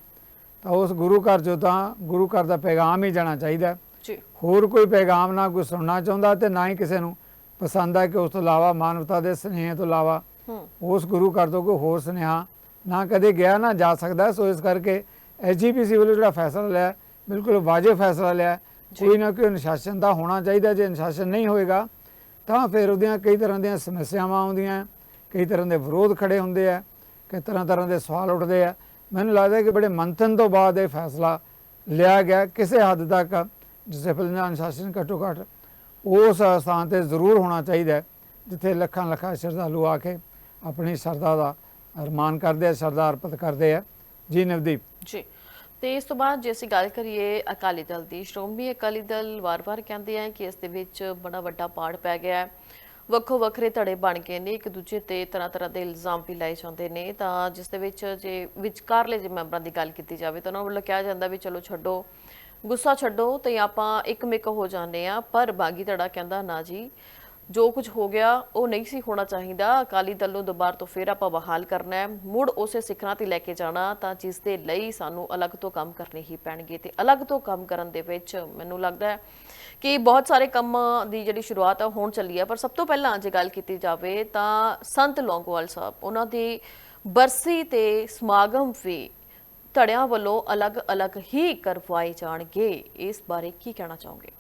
ਤਾਂ ਉਸ ਗੁਰੂ ਘਰ ਚੋਂ ਤਾਂ ਗੁਰੂ ਘਰ ਦਾ ਪੈਗਾਮ ਹੀ ਜਾਣਾ ਚਾਹੀਦਾ। ਜੀ ਹੋਰ ਕੋਈ ਪੈਗਾਮ ਨਾ ਕੋਈ ਸੁਣਨਾ ਚਾਹੁੰਦਾ ਤੇ ਨਾ ਹੀ ਕਿਸੇ ਨੂੰ ਪਸੰਦ ਹੈ ਕਿ ਉਸ ਤੋਂ ਇਲਾਵਾ ਮਾਨਵਤਾ ਦੇ ਸਨੇਹ ਤੋਂ ਇਲਾਵਾ ਉਸ ਗੁਰੂ ਘਰ ਤੋਂ ਕੋਈ ਹੋਰ ਸੁਨੇਹਾ ਨਾ ਕਦੇ ਗਿਆ ਨਾ ਜਾ ਸਕਦਾ। ਸੋ ਇਸ ਕਰਕੇ ਐਸਜੀਪੀਸੀ ਵੱਲੋਂ ਜਿਹੜਾ ਫੈਸਲਾ ਲਿਆ ਬਿਲਕੁਲ ਵਾਜਬ ਫੈਸਲਾ ਲਿਆ ਜੀ। ਕੋਈ ਨਾ ਕੋਈ ਅਨੁਸ਼ਾਸਨ ਦਾ ਹੋਣਾ ਚਾਹੀਦਾ ਜੇ ਅਨੁਸ਼ਾਸਨ ਨਹੀਂ ਹੋਏਗਾ ਤਾਂ ਫਿਰ ਉਹਦੀਆਂ ਕਈ ਤਰ੍ਹਾਂ ਦੀਆਂ ਸਮੱਸਿਆਵਾਂ ਆਉਂਦੀਆਂ ਕਈ ਤਰ੍ਹਾਂ ਦੇ ਵਿਰੋਧ ਖੜੇ ਹੁੰਦੇ ਆ ਕਈ ਤਰ੍ਹਾਂ ਤਰ੍ਹਾਂ ਦੇ ਸਵਾਲ ਉੱਠਦੇ ਆ। ਮੈਨੂੰ ਲੱਗਦਾ ਕਿ ਬੜੇ ਮੰਥਨ ਤੋਂ ਬਾਅਦ ਇਹ ਫੈਸਲਾ ਲਿਆ ਗਿਆ ਕਿਸੇ ਹੱਦ ਤੱਕ ਡਿਸਪਲਿਨ ਅਨੁਸ਼ਾਸਨ ਘੱਟੋ ਘੱਟ ਉਸ ਸਥਾਨ ਤੇ ਜ਼ਰੂਰ ਹੋਣਾ ਚਾਹੀਦਾ ਹੈ, ਜਿੱਥੇ ਲੱਖਾਂ ਲੱਖਾਂ ਸ਼ਰਧਾਲੂ ਆ ਕੇ ਆਪਣੀ ਸ਼ਰਧਾ ਦਾ ਅਰਮਾਨ ਕਰਦੇ ਆ ਸ਼ਰਧਾ ਅਰਪਿਤ ਕਰਦੇ ਆ। ਜੀ ਨਵਦੀਪ। ਜੀ। ਤੇ ਇਸ ਤੋਂ ਬਾਅਦ ਜੇ ਅਸੀਂ ਗੱਲ ਕਰੀਏ ਅਕਾਲੀ ਦਲ ਦੀ, ਸ਼੍ਰੋਮਣੀ ਅਕਾਲੀ ਦਲ ਵਾਰ-ਵਾਰ ਕਹਿੰਦੇ ਆ ਕਿ ਇਸ ਦੇ ਵਿੱਚ ਬੜਾ ਵੱਡਾ ਪਾੜ ਪੈ ਗਿਆ ਹੈ। ਵੱਖੋ ਵੱਖਰੇ ਧੜੇ ਬਣ ਗਏ ਨੇ, ਇੱਕ ਦੂਜੇ ਤੇ ਤਰ੍ਹਾਂ ਤਰ੍ਹਾਂ ਦੇ ਇਲਜ਼ਾਮ ਵੀ ਲਾਏ ਜਾਂਦੇ ਨੇ। ਤਾਂ ਜਿਸ ਦੇ ਵਿੱਚ ਜੇ ਵਿਚਕਾਰਲੇ ਜੇ ਮੈਂਬਰਾਂ ਦੀ ਗੱਲ ਕੀਤੀ ਜਾਵੇ ਤਾਂ ਉਹਨਾਂ ਵੱਲੋਂ ਕਿਹਾ ਜਾਂਦਾ ਵੀ ਚਲੋ ਛੱਡੋ, ਗੁੱਸਾ ਛੱਡੋ ਤੇ ਆਪਾਂ ਇੱਕ ਇੱਕਮਿਕ ਹੋ ਜਾਂਦੇ ਆ ਪਰ ਬਾਗੀ ਧੜਾ ਕਹਿੰਦਾ, ਨਾ ਜੀ ਜੋ ਕੁਝ ਹੋ ਗਿਆ, ਉਹ ਨਹੀਂ ਸੀ ਹੋਣਾ ਚਾਹੀਦਾ। ਅਕਾਲੀ ਦਲ ਨੂੰ ਦੁਬਾਰਾ ਤੋਂ ਫੇਰ ਆਪਾਂ ਬਹਾਲ ਕਰਨਾ ਹੈ। ਮੁੜ ਉਸੇ ਸਿਖਰਾਂ ਤੇ ਲੈ ਕੇ ਜਾਣਾ, ਤਾਂ ਜਿਸ ਦੇ ਲਈ ਸਾਨੂੰ ਅਲੱਗ ਤੋਂ ਕੰਮ ਕਰਨੇ ਹੀ ਪੈਣਗੇ ਤੇ ਅਲੱਗ ਤੋਂ ਕੰਮ ਕਰਨ ਦੇ ਵਿੱਚ ਮੈਨੂੰ ਲੱਗਦਾ ਹੈ ਕਿ ਬਹੁਤ ਸਾਰੇ ਕੰਮਾਂ ਦੀ ਜਿਹੜੀ ਸ਼ੁਰੂਆਤ ਆ, ਉਹ ਹੋਣ ਚੱਲੀ ਆ ਪਰ ਸਭ ਤੋਂ ਪਹਿਲਾਂ ਜੇ ਗੱਲ ਕੀਤੀ ਜਾਵੇ, ਤਾਂ ਸੰਤ ਲੌਂਗੋਵਾਲ ਸਾਹਿਬ, ਉਹਨਾਂ ਦੀ ਬਰਸੀ ਤੇ ਸਮਾਗਮ ਵੀ ਧੜਿਆਂ ਵੱਲੋਂ ਅਲੱਗ-ਅਲੱਗ ਹੀ ਕਰਵਾਏ ਜਾਣਗੇ। ਇਸ ਬਾਰੇ ਕੀ ਕਹਿਣਾ ਚਾਹੋਗੇ?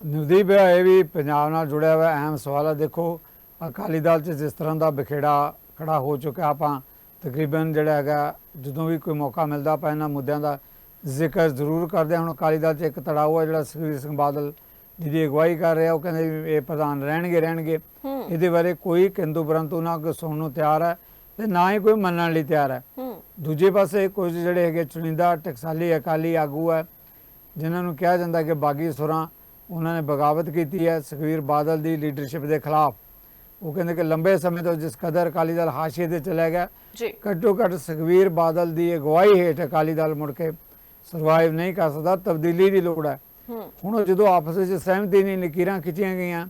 ਨਵਦੀਪ ਇਹ ਵੀ ਪੰਜਾਬ ਨਾਲ ਜੁੜਿਆ ਹੋਇਆ ਅਹਿਮ ਸਵਾਲ ਹੈ ਦੇਖੋ ਅਕਾਲੀ ਦਲ 'ਚ ਜਿਸ ਤਰ੍ਹਾਂ ਦਾ ਵਿਖੇੜਾ ਖੜਾ ਹੋ ਚੁੱਕਾ ਆਪਾਂ ਤਕਰੀਬਨ ਜਿਹੜਾ ਹੈਗਾ ਜਦੋਂ ਵੀ ਕੋਈ ਮੌਕਾ ਮਿਲਦਾ ਆਪਾਂ ਇਹਨਾਂ ਮੁੱਦਿਆਂ ਦਾ ਜ਼ਿਕਰ ਜ਼ਰੂਰ ਕਰਦੇ ਹਾਂ। ਹੁਣ ਅਕਾਲੀ ਦਲ 'ਚ ਇੱਕ ਤੜਾਓ ਹੈ ਜਿਹੜਾ ਸੁਖਬੀਰ ਸਿੰਘ ਬਾਦਲ ਜਿਹਦੀ ਅਗਵਾਈ ਕਰ ਰਿਹਾ ਉਹ ਕਹਿੰਦੇ ਵੀ ਇਹ ਪ੍ਰਧਾਨ ਰਹਿਣਗੇ ਰਹਿਣਗੇ। ਇਹਦੇ ਬਾਰੇ ਕੋਈ ਕਿੰਤੂ ਪਰੰਤੂ ਨਾ ਕੋਈ ਸੁਣਨ ਨੂੰ ਤਿਆਰ ਹੈ ਤੇ ਨਾ ਹੀ ਕੋਈ ਮੰਨਣ ਲਈ ਤਿਆਰ ਹੈ ਹੂੰ। ਦੂਜੇ ਪਾਸੇ ਕੁਝ ਜਿਹੜੇ ਹੈਗੇ ਚੁਣਿੰਦਾ ਟਕਸਾਲੀ ਅਕਾਲੀ ਆਗੂ ਹੈ ਜਿਨ੍ਹਾਂ ਨੂੰ ਕਿਹਾ ਜਾਂਦਾ ਕਿ ਬਾਗੀ ਸੁਰਾਂ ਉਹਨਾਂ ਨੇ ਬਗਾਵਤ ਕੀਤੀ ਹੈ ਸੁਖਬੀਰ ਬਾਦਲ ਦੀ ਲੀਡਰਸ਼ਿਪ ਦੇ ਖਿਲਾਫ। ਉਹ ਕਹਿੰਦੇ ਕਿ ਲੰਬੇ ਸਮੇਂ ਤੋਂ ਜਿਸ ਕਦਰ ਅਕਾਲੀ ਦਲ ਹਾਸ਼ੀਏ ਤੇ ਚਲਾ ਗਿਆ ਜੀ। ਘੱਟੋ ਘੱਟ ਸੁਖਬੀਰ ਬਾਦਲ ਦੀ ਅਗਵਾਈ ਹੇਠ ਅਕਾਲੀ ਦਲ ਮੁੜ ਕੇ ਸਰਵਾਈਵ ਨਹੀਂ ਕਰ ਸਕਦਾ ਤਬਦੀਲੀ ਦੀ ਲੋੜ ਹੈ। ਹੁਣ ਜਦੋਂ ਆਪਸ ਵਿੱਚ ਸਹਿਮਤੀ ਨਹੀਂ ਲਕੀਰਾਂ ਖਿੱਚੀਆਂ ਗਈਆਂ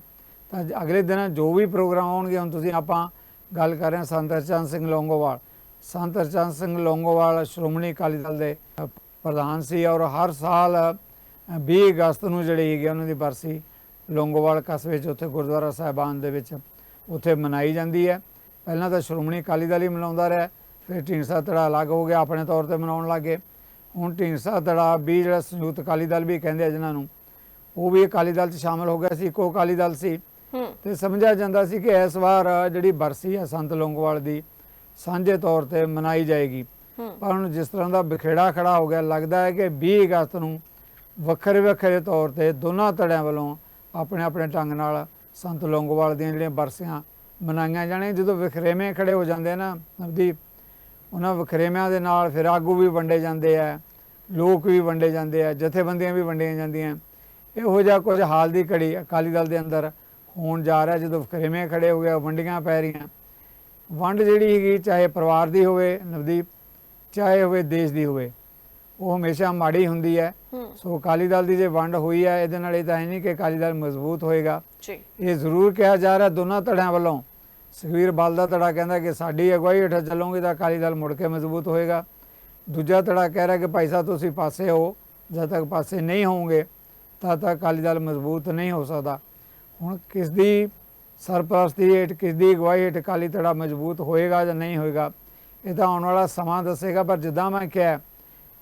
ਤਾਂ ਅਗਲੇ ਦਿਨ ਜੋ ਵੀ ਪ੍ਰੋਗਰਾਮ ਆਉਣਗੇ ਹੁਣ ਤੁਸੀਂ ਆਪਾਂ ਗੱਲ ਕਰ ਰਹੇ ਹਾਂ ਸੰਤ ਹਰਚੰਦ ਸਿੰਘ ਲੌਂਗੋਵਾਲ। ਸੰਤ ਹਰਚੰਦ ਸਿੰਘ ਲੌਂਗੋਵਾਲ ਸ਼੍ਰੋਮਣੀ ਅਕਾਲੀ ਦਲ ਦੇ ਪ੍ਰਧਾਨ ਸੀ ਔਰ ਹਰ ਸਾਲ 20 ਅਗਸਤ ਨੂੰ ਜਿਹੜੀ ਹੈਗੀ ਉਹਨਾਂ ਦੀ ਬਰਸੀ ਲੌਂਗੋਵਾਲ ਕਸਬੇ 'ਚ ਉੱਥੇ ਗੁਰਦੁਆਰਾ ਸਾਹਿਬਾਨ ਦੇ ਵਿੱਚ ਉੱਥੇ ਮਨਾਈ ਜਾਂਦੀ ਹੈ। ਪਹਿਲਾਂ ਤਾਂ ਸ਼੍ਰੋਮਣੀ ਅਕਾਲੀ ਦਲ ਹੀ ਮਨਾਉਂਦਾ ਰਿਹਾ ਫਿਰ ਢੀਂਡਸਾ ਧੜਾ ਅਲੱਗ ਹੋ ਗਿਆ ਆਪਣੇ ਤੌਰ ਤੇ ਮਨਾਉਣ ਲੱਗੇ। ਹੁਣ ਢੀਂਡਸਾ ਧੜਾ ਵੀ ਜਿਹੜਾ ਸੰਯੁਕਤ ਅਕਾਲੀ ਦਲ ਵੀ ਕਹਿੰਦੇ ਆ ਜਿਨ੍ਹਾਂ ਨੂੰ ਉਹ ਵੀ ਅਕਾਲੀ ਦਲ 'ਚ ਸ਼ਾਮਲ ਹੋ ਗਿਆ ਸੀ ਇੱਕੋ ਅਕਾਲੀ ਦਲ ਸੀ। ਤੇ ਸਮਝਿਆ ਜਾਂਦਾ ਸੀ ਕਿ ਇਸ ਵਾਰ ਜਿਹੜੀ ਬਰਸੀ ਹੈ ਸੰਤ ਲੌਂਗੋਵਾਲ ਦੀ ਸਾਂਝੇ ਤੌਰ ਤੇ ਮਨਾਈ ਜਾਏਗੀ। ਪਰ ਹੁਣ ਜਿਸ ਤਰ੍ਹਾਂ ਦਾ ਵਿਖੇੜਾ ਖੜਾ ਹੋ ਗਿਆ ਲੱਗਦਾ ਹੈ ਕਿ 20 ਅਗਸਤ ਨੂੰ ਵੱਖਰੇ ਵੱਖਰੇ ਤੌਰ ਤੇ ਦੋਨਾਂ ਧੜਿਆਂ ਵੱਲੋਂ ਆਪਣੇ ਆਪਣੇ ਢੰਗ ਨਾਲ ਸੰਤ ਲੌਂਗੋਵਾਲ ਦੀਆਂ ਜਿਹੜੀਆਂ ਬਰਸੀਆਂ ਮਨਾਈਆਂ ਜਾਣੀਆਂ, ਜਦੋਂ ਵਿਖਰੇਵੇਂ ਖੜੇ ਹੋ ਜਾਂਦੇ ਨਾ ਨਵਦੀਪ, ਉਹਨਾਂ ਵਿਖਰੇਵਿਆਂ ਦੇ ਨਾਲ ਫਿਰ ਆਗੂ ਵੀ ਵੰਡੇ ਜਾਂਦੇ ਆ, ਲੋਕ ਵੀ ਵੰਡੇ ਜਾਂਦੇ ਆ, ਜਥੇਬੰਦੀਆਂ ਵੀ ਵੰਡੀਆਂ ਜਾਂਦੀਆਂ। ਇਹੋ ਜਿਹਾ ਕੁਝ ਹਾਲ ਦੀ ਘੜੀ ਅਕਾਲੀ ਦਲ ਦੇ ਅੰਦਰ ਹੋਣ ਜਾ ਰਿਹਾ, ਜਦੋਂ ਵਿਖਰੇਵੇਂ ਖੜੇ ਹੋ ਗਏ ਵੰਡੀਆਂ ਪੈ ਰਹੀਆਂ। ਵੰਡ ਜਿਹੜੀ ਹੈਗੀ, ਚਾਹੇ ਪਰਿਵਾਰ ਦੀ ਹੋਵੇ ਨਵਦੀਪ, ਚਾਹੇ ਹੋਵੇ ਦੇਸ਼ ਦੀ ਹੋਵੇ, ਉਹ ਹਮੇਸ਼ਾ ਮਾੜੀ ਹੁੰਦੀ ਹੈ। ਸੋ ਅਕਾਲੀ ਦਲ ਦੀ ਜੇ ਵੰਡ ਹੋਈ ਹੈ ਇਹਦੇ ਨਾਲ ਇਹ ਤਾਂ ਹੈ ਨਹੀਂ ਕਿ ਅਕਾਲੀ ਦਲ ਮਜ਼ਬੂਤ ਹੋਏਗਾ। ਜੀ। ਇਹ ਜ਼ਰੂਰ ਕਿਹਾ ਜਾ ਰਿਹਾ ਦੋਨਾਂ ਧੜਿਆਂ ਵੱਲੋਂ। ਸੁਖਬੀਰ ਬਾਲ ਦਾ ਧੜਾ ਕਹਿੰਦਾ ਕਿ ਸਾਡੀ ਅਗਵਾਈ ਹੇਠ ਚੱਲੋਗੇ ਤਾਂ ਅਕਾਲੀ ਦਲ ਮੁੜ ਕੇ ਮਜ਼ਬੂਤ ਹੋਏਗਾ। ਦੂਜਾ ਧੜਾ ਕਹਿ ਰਿਹਾ ਕਿ ਭਾਈ ਸਾਹਿਬ ਤੁਸੀਂ ਪਾਸੇ ਹੋ ਜਦ ਤੱਕ ਪਾਸੇ ਨਹੀਂ ਹੋਵੋਗੇ ਤਦ ਤੱਕ ਅਕਾਲੀ ਦਲ ਮਜ਼ਬੂਤ ਨਹੀਂ ਹੋ ਸਕਦਾ। ਹੁਣ ਕਿਸ ਦੀ ਸਰਪ੍ਰਸਤੀ ਹੇਠ ਕਿਸ ਦੀ ਅਗਵਾਈ ਹੇਠ ਅਕਾਲੀ ਧੜਾ ਮਜ਼ਬੂਤ ਹੋਏਗਾ ਜਾਂ ਨਹੀਂ ਹੋਏਗਾ ਇਹ ਤਾਂ ਆਉਣ ਵਾਲਾ ਸਮਾਂ ਦੱਸੇਗਾ ਪਰ ਜਿੱਦਾਂ ਮੈਂ ਕਿਹਾ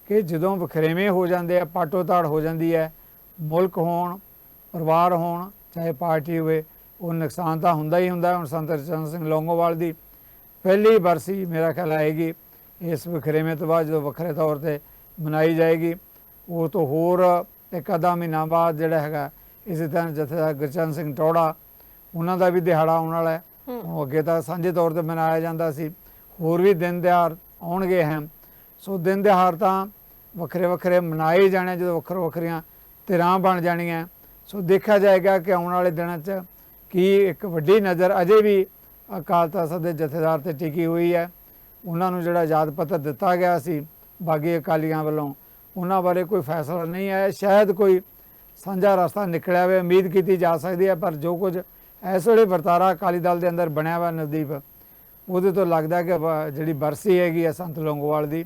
ਕਿ ਜਦੋਂ ਵਖਰੇਵੇਂ ਹੋ ਜਾਂਦੇ ਆ ਪਾਟੋ ਤਾੜ ਹੋ ਜਾਂਦੀ ਹੈ ਮੁਲਕ ਹੋਣ ਪਰਿਵਾਰ ਹੋਣ ਚਾਹੇ ਪਾਰਟੀ ਹੋਵੇ ਉਹ ਨੁਕਸਾਨ ਤਾਂ ਹੁੰਦਾ ਹੀ ਹੁੰਦਾ। ਹੁਣ ਸੰਤ ਚਰਨ ਸਿੰਘ ਲੌਂਗੋਵਾਲ ਦੀ ਪਹਿਲੀ ਬਰਸੀ ਮੇਰਾ ਖਿਆਲ ਆਏਗੀ ਇਸ ਵਖਰੇਵੇਂ ਤੋਂ ਬਾਅਦ ਜਦੋਂ ਵੱਖਰੇ ਤੌਰ ਤੇ ਮਨਾਈ ਜਾਏਗੀ ਉਹ ਤੋਂ ਹੋਰ ਇੱਕ ਅੱਧਾ ਮਹੀਨਾ ਬਾਅਦ ਜਿਹੜਾ ਹੈਗਾ ਇਸੇ ਤਰ੍ਹਾਂ ਜਥੇਦਾਰ ਗੁਰਚਰਨ ਸਿੰਘ ਟੌੜਾ ਉਹਨਾਂ ਦਾ ਵੀ ਦਿਹਾੜਾ ਆਉਣ ਵਾਲਾ ਹੈ। ਉਹ ਅੱਗੇ ਤਾਂ ਸਾਂਝੇ ਤੌਰ ਤੇ ਮਨਾਇਆ ਜਾਂਦਾ ਸੀ ਹੋਰ ਵੀ ਦਿਨ ਦਿਹਾੜ ਆਉਣਗੇ ਹੈ ਸੋ ਦਿਨ ਦਿਹਾੜ ਤਾਂ ਵੱਖਰੇ ਵੱਖਰੇ ਮਨਾਏ ਜਾਣੇ ਜਦੋਂ ਵੱਖਰੋ ਵੱਖਰੀਆਂ ਧਿਰਾਂ ਬਣ ਜਾਣੀਆਂ। ਸੋ ਦੇਖਿਆ ਜਾਏਗਾ ਕਿ ਆਉਣ ਵਾਲੇ ਦਿਨਾਂ 'ਚ ਕੀ ਇੱਕ ਵੱਡੀ ਨਜ਼ਰ ਅਜੇ ਵੀ ਅਕਾਲ ਤਖਤ ਦੇ ਜਥੇਦਾਰ ਤੇ ਟਿਕੀ ਹੋਈ ਹੈ। ਉਹਨਾਂ ਨੂੰ ਜਿਹੜਾ ਯਾਦ ਪੱਤਰ ਦਿੱਤਾ ਗਿਆ ਸੀ ਬਾਗੀ ਅਕਾਲੀਆਂ ਵੱਲੋਂ, ਉਹਨਾਂ ਬਾਰੇ ਕੋਈ ਫੈਸਲਾ ਨਹੀਂ ਆਇਆ। ਸ਼ਾਇਦ ਕੋਈ ਸਾਂਝਾ ਰਸਤਾ ਨਿਕਲਿਆ ਹੋਵੇ, ਉਮੀਦ ਕੀਤੀ ਜਾ ਸਕਦੀ ਹੈ, ਪਰ ਜੋ ਕੁਝ ਇਸ ਵੇਲੇ ਵਰਤਾਰਾ ਅਕਾਲੀ ਦਲ ਦੇ ਅੰਦਰ ਬਣਿਆ ਹੋਇਆ ਨਵਦੀਪ, ਉਹਦੇ ਤੋਂ ਲੱਗਦਾ ਕਿ ਜਿਹੜੀ ਬਰਸੀ ਹੈਗੀ ਹੈ ਸੰਤ ਲੌਂਗੋਵਾਲ ਦੀ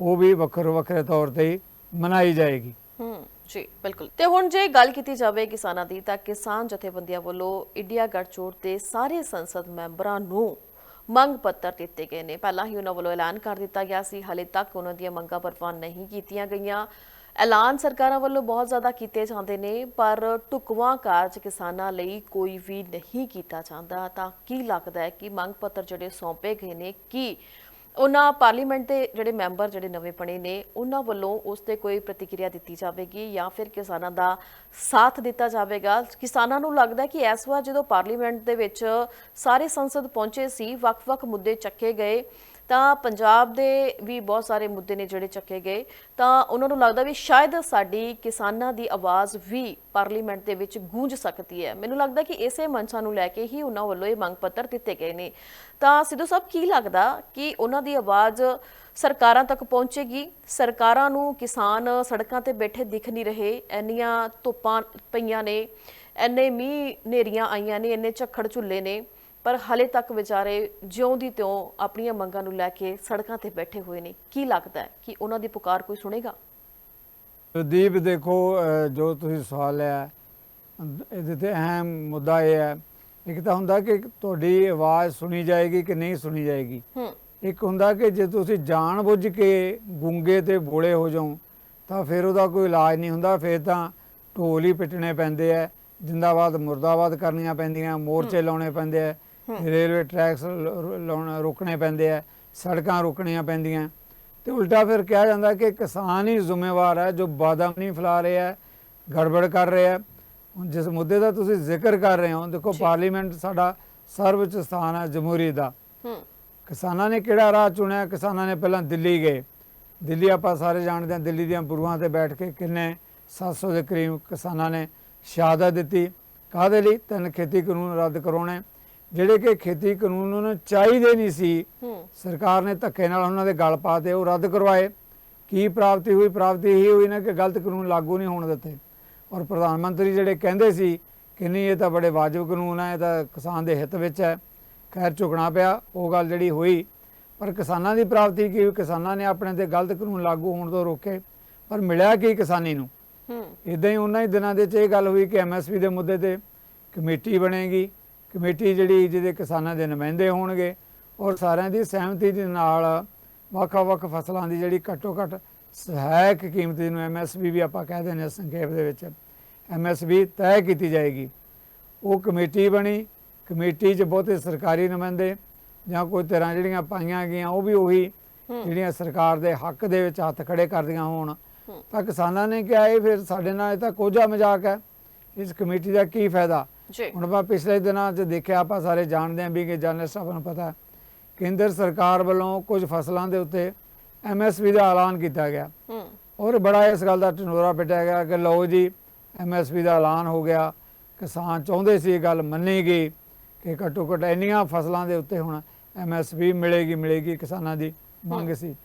ਉਹ ਵੀ ਵੱਖਰੇ ਵੱਖਰੇ ਤੌਰ ਤੇ ਮਨਾਈ ਜਾਏਗੀ। ਹੂੰ, ਜੀ, ਬਿਲਕੁਲ। ਤੇ ਹੁਣ ਜੇ ਗੱਲ ਕੀਤੀ ਜਾਵੇ ਕਿਸਾਨਾਂ ਦੀ, ਤਾਂ ਕਿਸਾਨ ਜਥੇਬੰਦੀਆਂ ਵੱਲੋਂ ਇੰਡੀਆ ਗੱਠਜੋੜ ਦੇ ਸਾਰੇ ਸੰਸਦ ਮੈਂਬਰਾਂ ਨੂੰ ਮੰਗ ਪੱਤਰ ਦਿੱਤੇ ਗਏ ਨੇ। ਪਹਿਲਾਂ ਹੀ ਉਹਨਾਂ ਵੱਲੋਂ ਐਲਾਨ ਕਰ ਦਿੱਤਾ ਗਿਆ ਸੀ। ਹਾਲੇ ਤੱਕ ਉਹਨਾਂ ਦੀਆਂ ਮੰਗਾਂ ਪ੍ਰਵਾਨ ਨਹੀਂ ਕੀਤੀਆਂ ਗਈਆਂ। ਐਲਾਨ ਸਰਕਾਰਾਂ ਵੱਲੋਂ ਬਹੁਤ ਜ਼ਿਆਦਾ ਕੀਤੇ ਜਾਂਦੇ ਨੇ, ਪਰ ਟੁਕਵਾਂ ਕਾਰਜ ਕਿਸਾਨਾਂ ਲਈ ਕੋਈ ਵੀ ਨਹੀਂ ਕੀਤਾ ਜਾਂਦਾ। ਤਾਂ ਕੀ ਲੱਗਦਾ ਹੈ ਕਿ ਮੰਗ ਪੱਤਰ ਜਿਹੜੇ ਸੌਂਪੇ ਗਏ ਨੇ, ਕੀ ਉਹਨਾਂ ਪਾਰਲੀਮੈਂਟ ਦੇ ਜਿਹੜੇ ਮੈਂਬਰ ਜਿਹੜੇ ਨਵੇਂ ਬਣੇ ਨੇ, ਉਹਨਾਂ ਵੱਲੋਂ ਉਸ ਤੇ ਕੋਈ ਪ੍ਰਤੀਕਿਰਿਆ ਦਿੱਤੀ ਜਾਵੇਗੀ ਜਾਂ ਫਿਰ ਕਿਸਾਨਾਂ ਦਾ ਸਾਥ ਦਿੱਤਾ ਜਾਵੇਗਾ? ਕਿਸਾਨਾਂ ਨੂੰ ਲੱਗਦਾ ਕਿ ਇਸ ਵਾਰ ਜਦੋਂ ਪਾਰਲੀਮੈਂਟ ਦੇ ਵਿੱਚ ਸਾਰੇ ਸੰਸਦ ਪਹੁੰਚੇ ਸੀ, ਵੱਖ-ਵੱਖ ਮੁੱਦੇ ਚੱਕੇ ਗਏ ਤਾਂ ਪੰਜਾਬ ਦੇ ਵੀ ਬਹੁਤ ਸਾਰੇ ਮੁੱਦੇ ਨੇ ਜਿਹੜੇ ਚੱਕੇ ਗਏ। ਤਾਂ ਉਹਨਾਂ ਨੂੰ ਲੱਗਦਾ ਵੀ ਸ਼ਾਇਦ ਸਾਡੀ ਕਿਸਾਨਾਂ ਦੀ ਆਵਾਜ਼ ਵੀ ਪਾਰਲੀਮੈਂਟ ਦੇ ਵਿੱਚ ਗੂੰਜ ਸਕਦੀ ਹੈ। ਮੈਨੂੰ ਲੱਗਦਾ ਕਿ ਇਸੇ ਮਨਸ਼ਾ ਨੂੰ ਲੈ ਕੇ ਹੀ ਉਹਨਾਂ ਵੱਲੋਂ ਇਹ ਮੰਗ ਪੱਤਰ ਦਿੱਤੇ ਗਏ ਨੇ। ਤਾਂ ਸਿੱਧੂ ਸਾਹਿਬ, ਕੀ ਲੱਗਦਾ ਕਿ ਉਹਨਾਂ ਦੀ ਆਵਾਜ਼ ਸਰਕਾਰਾਂ ਤੱਕ ਪਹੁੰਚੇਗੀ? ਸਰਕਾਰਾਂ ਨੂੰ ਕਿਸਾਨ ਸੜਕਾਂ ਤੇ ਬੈਠੇ ਦਿਖ ਨਹੀਂ ਰਹੇ। ਇੰਨੀਆਂ ਧੁੱਪਾਂ ਪਈਆਂ ਨੇ। ਐਨੇ ਮੀਂਹ ਨੇਰੀਆਂ ਆਈਆਂ ਨੇ, ਇੰਨੇ ਝੱਖੜ ਝੁੱਲੇ ਨੇ। ਪਰ ਹਲੇ ਤੱਕ ਵਿਚਾਰੇ ਜਿਉਂ ਦੀ ਤਿਉਂ ਆਪਣੀਆਂ ਮੰਗਾਂ ਨੂੰ ਲੈ ਕੇ ਸੜਕਾਂ ਤੇ ਬੈਠੇ ਹੋਏ ਨੇ। ਕੀ ਲੱਗਦਾ ਹੈ ਕਿ ਉਹਨਾਂ ਦੀ ਪੁਕਾਰ ਕੋਈ ਸੁਣੇਗਾ? ਦੀਪ ਦੇਖੋ ਜੋ ਤੁਸੀਂ ਸਵਾਲ ਹੈ ਇਹਦੇ ਤੇ ਅਹਿਮ ਮੁੱਦਾ ਇਹ ਹੈ। ਇੱਕ ਤਾਂ ਹੁੰਦਾ ਕਿ ਤੁਹਾਡੀ ਆਵਾਜ਼ ਸੁਣੀ ਜਾਏਗੀ ਕਿ ਨਹੀਂ ਸੁਣੀ ਜਾਏਗੀ। ਇੱਕ ਹੁੰਦਾ ਕਿ ਜੇ ਤੁਸੀਂ ਜਾਣ ਬੁੱਝ ਕੇ ਗੁੰਗੇ ਤੇ ਬੋਲੇ ਹੋ ਜਾਓ ਤਾਂ ਫਿਰ ਉਹਦਾ ਕੋਈ ਇਲਾਜ ਨਹੀਂ ਹੁੰਦਾ। ਫਿਰ ਤਾਂ ਢੋਲ ਹੀ ਪਿੱਟਣੇ ਪੈਂਦੇ ਆ ਜਿੰਦਾਬਾਦ ਮੁਰਦਾਬਾਦ ਕਰਨੀਆਂ ਪੈਂਦੀਆਂ ਮੋਰਚੇ ਲਾਉਣੇ ਪੈਂਦੇ ਆ। ਰੇਲਵੇ ਟਰੈਕਸ ਲਾਉਣਾ ਰੋਕਣੇ ਪੈਂਦੇ ਆ ਸੜਕਾਂ ਰੋਕਣੀਆਂ ਪੈਂਦੀਆਂ। ਤੇ ਉਲਟਾ ਫਿਰ ਕਿਹਾ ਜਾਂਦਾ ਕਿ ਕਿਸਾਨ ਹੀ ਜ਼ਿੰਮੇਵਾਰ ਹੈ ਜੋ ਬਾਦਾਮ ਨਹੀਂ ਫੈਲਾ ਰਿਹਾ ਹੈ ਗੜਬੜ ਕਰ ਰਿਹਾ। ਹੁਣ ਜਿਸ ਮੁੱਦੇ ਦਾ ਤੁਸੀਂ ਜ਼ਿਕਰ ਕਰ ਰਹੇ ਹੋ ਦੇਖੋ ਪਾਰਲੀਮੈਂਟ ਸਾਡਾ ਸਰਵਉੱਚ ਸਥਾਨ ਹੈ ਜਮਹੂਰੀ ਦਾ। ਕਿਸਾਨਾਂ ਨੇ ਕਿਹੜਾ ਰਾਹ ਚੁਣਿਆ? ਕਿਸਾਨਾਂ ਨੇ ਪਹਿਲਾਂ ਦਿੱਲੀ ਗਏ। ਦਿੱਲੀ ਆਪਾਂ ਸਾਰੇ ਜਾਣਦੇ ਹਾਂ ਦਿੱਲੀ ਦੀਆਂ ਪੁਰਵਾਂ ਤੇ ਬੈਠ ਕੇ ਕਿੰਨੇ 700 ਦੇ ਕਰੀਬ ਕਿਸਾਨਾਂ ਨੇ ਸ਼ਹਾਦਤ ਦਿੱਤੀ। ਕਾਹਦੇ ਲਈ? ਤਿੰਨ ਖੇਤੀ ਕਾਨੂੰਨ ਰੱਦ ਕਰਾਉਣੇ। ਜਿਹੜੇ ਕਿ ਖੇਤੀ ਕਾਨੂੰਨ ਉਹਨਾਂ ਨੂੰ ਚਾਹੀਦੇ ਨਹੀਂ ਸੀ ਹੂੰ। ਸਰਕਾਰ ਨੇ ਧੱਕੇ ਨਾਲ ਉਹਨਾਂ ਦੇ ਗਲ ਪਾਤੇ ਉਹ ਰੱਦ ਕਰਵਾਏ। ਕੀ ਪ੍ਰਾਪਤੀ ਹੋਈ ਪ੍ਰਾਪਤੀ ਇਹ ਹੋਈ ਨਾ ਕਿ ਗਲਤ ਕਾਨੂੰਨ ਲਾਗੂ ਨਹੀਂ ਹੋਣ ਦਿੱਤੇ। ਔਰ ਪ੍ਰਧਾਨ ਮੰਤਰੀ ਜਿਹੜੇ ਕਹਿੰਦੇ ਸੀ ਕਿ ਨਹੀਂ ਇਹ ਤਾਂ ਬੜੇ ਵਾਜਬ ਕਾਨੂੰਨ ਹੈ ਇਹ ਤਾਂ ਕਿਸਾਨ ਦੇ ਹਿੱਤ ਵਿੱਚ ਹੈ ਖੈਰ ਝੁਕਣਾ ਪਿਆ ਉਹ ਗੱਲ ਜਿਹੜੀ ਹੋਈ। ਪਰ ਕਿਸਾਨਾਂ ਦੀ ਪ੍ਰਾਪਤੀ ਕੀ ਕਿਸਾਨਾਂ ਨੇ ਆਪਣੇ ਤੇ ਗਲਤ ਕਾਨੂੰਨ ਲਾਗੂ ਹੋਣ ਤੋਂ ਰੋਕੇ ਪਰ ਮਿਲਿਆ ਕੀ ਕਿਸਾਨੀ ਨੂੰ? ਹੂੰ। ਇਦਾਂ ਹੀ ਉਹਨਾਂ ਹੀ ਦਿਨਾਂ ਦੇ ਚ ਇਹ ਗੱਲ ਹੋਈ ਕਿ ਐਮਐਸਪੀ ਦੇ ਮੁੱਦੇ ਤੇ ਕਮੇਟੀ ਬਣੇਗੀ। ਕਮੇਟੀ ਜਿਹੜੀ ਜਿਹਦੇ ਕਿਸਾਨਾਂ ਦੇ ਨੁਮਾਇੰਦੇ ਹੋਣਗੇ ਔਰ ਸਾਰਿਆਂ ਦੀ ਸਹਿਮਤੀ ਦੇ ਨਾਲ ਵੱਖ-ਵੱਖ ਫਸਲਾਂ ਦੀ ਜਿਹੜੀ ਘੱਟੋ ਘੱਟ ਸਹਾਇਕ ਕੀਮਤ ਨੂੰ ਐਮਐਸਪੀ ਵੀ ਆਪਾਂ ਕਹਿ ਦਿੰਦੇ ਹਾਂ ਸੰਖੇਪ ਦੇ ਵਿੱਚ ਐਮਐਸਪੀ ਤੈਅ ਕੀਤੀ ਜਾਏਗੀ। ਉਹ ਕਮੇਟੀ ਬਣੀ ਕਮੇਟੀ 'ਚ ਬਹੁਤੇ ਸਰਕਾਰੀ ਨੁਮਾਇੰਦੇ ਜਾਂ ਕੋਈ ਤਰ੍ਹਾਂ ਜਿਹੜੀਆਂ ਪਾਈਆਂ ਗਈਆਂ ਉਹ ਵੀ ਉਹੀ ਜਿਹੜੀਆਂ ਸਰਕਾਰ ਦੇ ਹੱਕ ਦੇ ਵਿੱਚ ਹੱਥ ਖੜੇ ਕਰਦੀਆਂ ਹੋਣ। ਤਾਂ ਕਿਸਾਨਾਂ ਨੇ ਕਿਹਾ ਇਹ ਫਿਰ ਸਾਡੇ ਨਾਲ ਇਹ ਤਾਂ ਕੋਝਾ ਮਜ਼ਾਕ ਹੈ। ਇਸ ਕਮੇਟੀ ਦਾ ਕੀ ਫਾਇਦਾ? ਜੀ। ਹੁਣ ਆਪਾਂ ਪਿਛਲੇ ਦਿਨਾਂ 'ਚ ਦੇਖਿਆ ਆਪਾਂ ਸਾਰੇ ਜਾਣਦੇ ਹਾਂ ਵੀ ਕਿ ਜਰਨਲਿਸਟ ਆਪਾਂ ਨੂੰ ਪਤਾ ਕੇਂਦਰ ਸਰਕਾਰ ਵੱਲੋਂ ਕੁਝ ਫਸਲਾਂ ਦੇ ਉੱਤੇ ਐਮਐਸਪੀ ਦਾ ਐਲਾਨ ਕੀਤਾ ਗਿਆ। ਹੂੰ। ਔਰ ਬੜਾ ਇਸ ਗੱਲ ਦਾ ਟਨੋਰਾ ਪਿਟਿਆ ਗਿਆ ਕਿ ਲਓ ਜੀ ਐਮਐਸਪੀ ਦਾ ਐਲਾਨ ਹੋ ਗਿਆ। ਕਿਸਾਨ ਚਾਹੁੰਦੇ ਸੀ ਇਹ ਗੱਲ ਮੰਨੀ ਗਈ ਕਿ ਘੱਟੋ ਘੱਟ ਇੰਨੀਆਂ ਫਸਲਾਂ ਦੇ ਉੱਤੇ ਹੁਣ ਐਮਐਸਪੀ ਮਿਲੇਗੀ ਮਿਲੇਗੀ ਕਿਸਾਨਾਂ ਦੀ ਮੰਗ ਸੀ।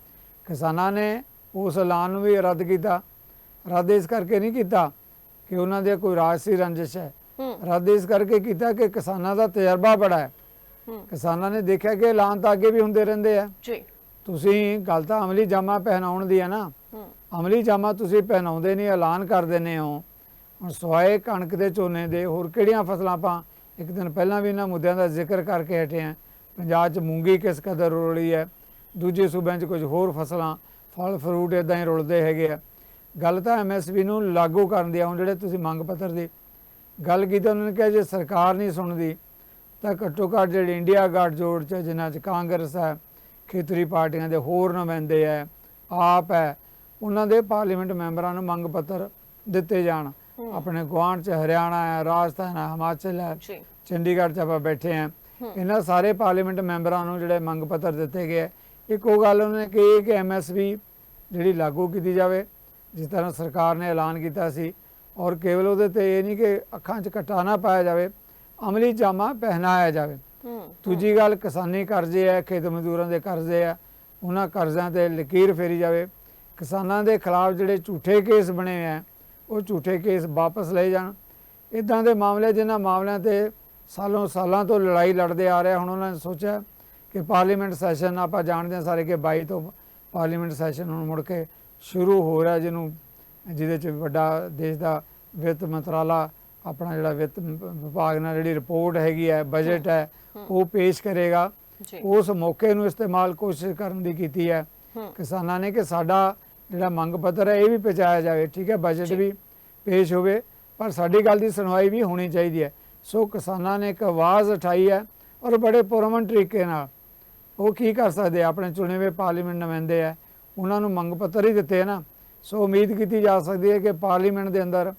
ਕਿਸਾਨਾਂ ਨੇ ਉਸ ਐਲਾਨ ਨੂੰ ਵੀ ਰੱਦ ਕੀਤਾ। ਰੱਦ ਇਸ ਕਰਕੇ ਨਹੀਂ ਕੀਤਾ ਕਿ ਉਹਨਾਂ ਦੇ ਕੋਈ ਰਾਜਸੀ ਰੰਜਿਸ਼ ਹੂੰ। ਰੱਦ ਇਸ ਕਰਕੇ ਕੀਤਾ ਕਿ ਕਿਸਾਨਾਂ ਦਾ ਤਜਰਬਾ ਬੜਾ ਹੈ। ਕਿਸਾਨਾਂ ਨੇ ਦੇਖਿਆ ਕਿ ਐਲਾਨ ਤਾਂ ਅੱਗੇ ਵੀ ਹੁੰਦੇ ਰਹਿੰਦੇ ਆ। ਜੀ। ਤੁਸੀਂ ਗੱਲ ਤਾਂ ਅਮਲੀ ਜਾਮਾ ਪਹਿਨਾਉਣ ਦੀ ਹੈ ਨਾ। ਅਮਲੀ ਜਾਮਾ ਤੁਸੀਂ ਪਹਿਨਾਉਂਦੇ ਨਹੀਂ ਐਲਾਨ ਕਰ ਦਿੰਦੇ ਹੋ। ਹੁਣ ਸਵਾਏ ਕਣਕ ਦੇ ਝੋਨੇ ਦੇ ਹੋਰ ਕਿਹੜੀਆਂ ਫਸਲਾਂ ਆਪਾਂ ਇੱਕ ਦਿਨ ਪਹਿਲਾਂ ਵੀ ਇਹਨਾਂ ਮੁੱਦਿਆਂ ਦਾ ਜ਼ਿਕਰ ਕਰਕੇ ਹਟੇ ਆ ਪੰਜਾਬ 'ਚ ਮੂੰਗੀ ਕਿਸ ਕਦਰ ਰੁਲੀ ਹੈ? ਦੂਜੇ ਸੂਬਿਆਂ 'ਚ ਕੁਝ ਹੋਰ ਫਸਲਾਂ ਫਲ ਫਰੂਟ ਇਦਾਂ ਹੀ ਰੁਲਦੇ ਹੈਗੇ ਆ। ਗੱਲ ਤਾਂ ਐਮਐਸਪੀ ਨੂੰ ਲਾਗੂ ਕਰਨ ਦੀ ਆ। ਹੁਣ ਜਿਹੜੇ ਤੁਸੀਂ ਮੰਗ ਪੱਤਰ ਦੀ ਗੱਲ ਕੀਤੀ ਉਹਨਾਂ ਨੇ ਕਿਹਾ ਜੇ ਸਰਕਾਰ ਨਹੀਂ ਸੁਣਦੀ ਤਾਂ ਘੱਟੋ ਘੱਟ ਜਿਹੜੇ ਇੰਡੀਆ ਗੱਠਜੋੜ ਚ ਜਿਨ੍ਹਾਂ ਚ ਕਾਂਗਰਸ ਹੈ ਖੇਤਰੀ ਪਾਰਟੀਆਂ ਦੇ ਹੋਰ ਨੁਮਾਇੰਦੇ ਹੈ ਆਪ ਹੈ ਉਹਨਾਂ ਦੇ ਪਾਰਲੀਮੈਂਟ ਮੈਂਬਰਾਂ ਨੂੰ ਮੰਗ ਪੱਤਰ ਦਿੱਤੇ ਜਾਣ। ਆਪਣੇ ਗੁਆਂਢ ਚ ਹਰਿਆਣਾ ਹੈ ਰਾਜਸਥਾਨ ਹੈ ਹਿਮਾਚਲ ਹੈ ਚੰਡੀਗੜ੍ਹ ਚ ਆਪਾਂ ਬੈਠੇ ਹਾਂ ਹੂੰ। ਇਹਨਾਂ ਸਾਰੇ ਪਾਰਲੀਮੈਂਟ ਮੈਂਬਰਾਂ ਨੂੰ ਜਿਹੜੇ ਮੰਗ ਪੱਤਰ ਦਿੱਤੇ ਗਏ ਇੱਕ ਉਹ ਗੱਲ ਉਹਨਾਂ ਨੇ ਕਹੀ ਕਿ ਐਮਐਸਪੀ ਜਿਹੜੀ ਲਾਗੂ ਕੀਤੀ ਜਾਵੇ ਜਿਸ ਤਰ੍ਹਾਂ ਸਰਕਾਰ ਨੇ ਐਲਾਨ ਕੀਤਾ ਸੀ ਔਰ ਕੇਵਲ ਉਹਦੇ ਤੇ ਇਹ ਨਹੀਂ ਕਿ ਅੱਖਾਂ 'ਚ ਕੱਟਾ ਨਾ ਪਾਇਆ ਜਾਵੇ ਅਮਲੀ ਜਾਮਾ ਪਹਿਨਾਇਆ ਜਾਵੇ। ਹੂੰ ਦੂਜੀ ਗੱਲ ਕਿਸਾਨੀ ਕਰਜ਼ੇ ਹੈ ਖੇਤ ਮਜ਼ਦੂਰਾਂ ਦੇ ਕਰਜ਼ੇ ਹੈ ਉਹਨਾਂ ਕਰਜ਼ਿਆਂ ਤੇ ਲਕੀਰ ਫੇਰੀ ਜਾਵੇ। ਕਿਸਾਨਾਂ ਦੇ ਖਿਲਾਫ ਜਿਹੜੇ ਝੂਠੇ ਕੇਸ ਬਣੇ ਆ ਉਹ ਝੂਠੇ ਕੇਸ ਵਾਪਸ ਲਏ ਜਾਣ। ਇਦਾਂ ਦੇ ਮਾਮਲੇ ਜਿਨ੍ਹਾਂ ਮਾਮਲਿਆਂ ਤੇ ਸਾਲੋਂ ਸਾਲਾਂ ਤੋਂ ਲੜਾਈ ਲੜਦੇ ਆ ਰਹੇ ਹੁਣ ਉਹਨਾਂ ਨੇ ਸੋਚਿਆ ਕਿ ਪਾਰਲੀਮੈਂਟ ਸੈਸ਼ਨ ਆਪਾਂ ਜਾਣਦੇ ਹਾਂ ਸਾਰੇ ਕਿ 22 ਤੋਂ ਪਾਰਲੀਮੈਂਟ ਸੈਸ਼ਨ ਹੁਣ ਮੁੜ ਕੇ ਸ਼ੁਰੂ ਹੋ ਰਿਹਾ ਜਿਹਨੂੰ ਜਿਹਦੇ ਚ ਵੱਡਾ ਦੇਸ਼ ਦਾ ਵਿੱਤ ਮੰਤਰਾਲਾ ਆਪਣਾ ਜਿਹੜਾ ਵਿੱਤ ਵਿਭਾਗ ਨਾਲ ਜਿਹੜੀ ਰਿਪੋਰਟ ਹੈਗੀ ਹੈ ਬਜਟ ਹੈ ਉਹ ਪੇਸ਼ ਕਰੇਗਾ। ਉਸ ਮੌਕੇ ਨੂੰ ਇਸਤੇਮਾਲ ਕੋਸ਼ਿਸ਼ ਕਰਨ ਦੀ ਕੀਤੀ ਹੈ। ਕਿਸਾਨਾਂ ਨੇ ਕਿ ਸਾਡਾ ਜਿਹੜਾ ਮੰਗ ਪੱਤਰ ਹੈ ਇਹ ਵੀ ਪਹੁੰਚਾਇਆ ਜਾਵੇ ਠੀਕ ਹੈ? ਬਜਟ। ਵੀ ਪੇਸ਼ ਹੋਵੇ ਪਰ ਸਾਡੀ ਗੱਲ ਦੀ ਸੁਣਵਾਈ ਵੀ ਹੋਣੀ ਚਾਹੀਦੀ ਹੈ। ਸੋ ਕਿਸਾਨਾਂ ਨੇ ਇੱਕ ਆਵਾਜ਼ ਉਠਾਈ ਹੈ ਔਰ ਬੜੇ ਪੁਰਮਨ ਤਰੀਕੇ ਨਾਲ ਉਹ ਕੀ ਕਰ ਸਕਦੇ? ਆਪਣੇ ਚੁਣੇ ਹੋਏ ਪਾਰਲੀਮੈਂਟ ਨੁਮਾਇੰਦੇ ਆ ਉਹਨਾਂ ਨੂੰ ਮੰਗ ਪੱਤਰ ਹੀ ਦਿੱਤੇ ਨਾ। ਸੋ ਉਮੀਦ ਕੀਤੀ ਜਾ ਸਕਦੀ ਹੈ ਕਿ ਪਾਰਲੀਮੈਂਟ ਦੇ ਅੰਦਰ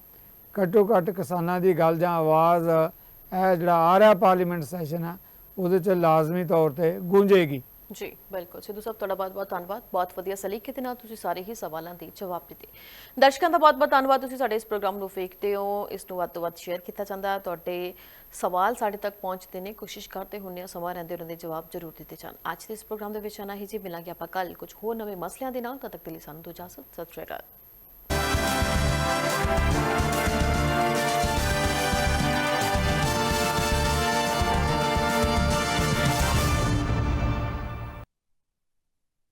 ਘੱਟੋ ਘੱਟ ਕਿਸਾਨਾਂ ਦੀ ਗੱਲ ਜਾਂ ਆਵਾਜ਼, ਇਹ ਜਿਹੜਾ ਆ ਰਿਹਾ ਪਾਰਲੀਮੈਂਟ ਸੈਸ਼ਨ ਹੈ ਉਹਦੇ 'ਚ ਲਾਜ਼ਮੀ ਤੌਰ ਤੇ ਗੂੰਜੇਗੀ। ਜੀ, ਬਿਲਕੁਲ। ਸਿੱਧੂ ਸਾਹਿਬ, ਤੁਹਾਡਾ ਬਹੁਤ ਬਹੁਤ ਧੰਨਵਾਦ। ਬਹੁਤ ਵਧੀਆ ਸਲੀਕੇ ਦੇ ਨਾਲ ਤੁਸੀਂ ਸਾਰੇ ਹੀ ਸਵਾਲਾਂ ਦੇ ਜਵਾਬ ਦਿੱਤੇ। ਦਰਸ਼ਕਾਂ ਦਾ ਬਹੁਤ ਬਹੁਤ ਧੰਨਵਾਦ। ਤੁਸੀਂ ਸਾਡੇ ਇਸ ਪ੍ਰੋਗਰਾਮ ਨੂੰ ਵੇਖਦੇ ਹੋ। ਇਸ ਨੂੰ ਵੱਧ ਤੋਂ ਵੱਧ ਸ਼ੇਅਰ ਕੀਤਾ ਜਾਂਦਾ ਤੁਹਾਡੇ ਸਵਾਲ ਸਾਡੇ ਤੱਕ ਪਹੁੰਚਦੇ ਨੇ। ਕੋਸ਼ਿਸ਼ ਕਰਦੇ ਹੁੰਦੇ ਹਾਂ ਸਮਾਂ ਰਹਿੰਦੇ ਉਹਨਾਂ ਦੇ ਜਵਾਬ ਜ਼ਰੂਰ ਦਿੱਤੇ ਜਾਣ। ਅੱਜ ਦੇ ਇਸ ਪ੍ਰੋਗਰਾਮ ਦੇ ਵਿੱਚ ਆਨਾ ਹੀ ਜੀ। ਮਿਲਾਂਗੇ ਆਪਾਂ ਕੱਲ ਕੁਝ ਹੋਰ ਨਵੇਂ ਮਸਲਿਆਂ ਦੇ ਨਾਲ। ਤਦ ਤੱਕ ਦੇ ਲਈ ਸਾਨੂੰ ਦਿਓ ਇਜਾਜ਼ਤ। ਸਤਿ ਸ਼੍ਰੀ ਅਕਾਲ।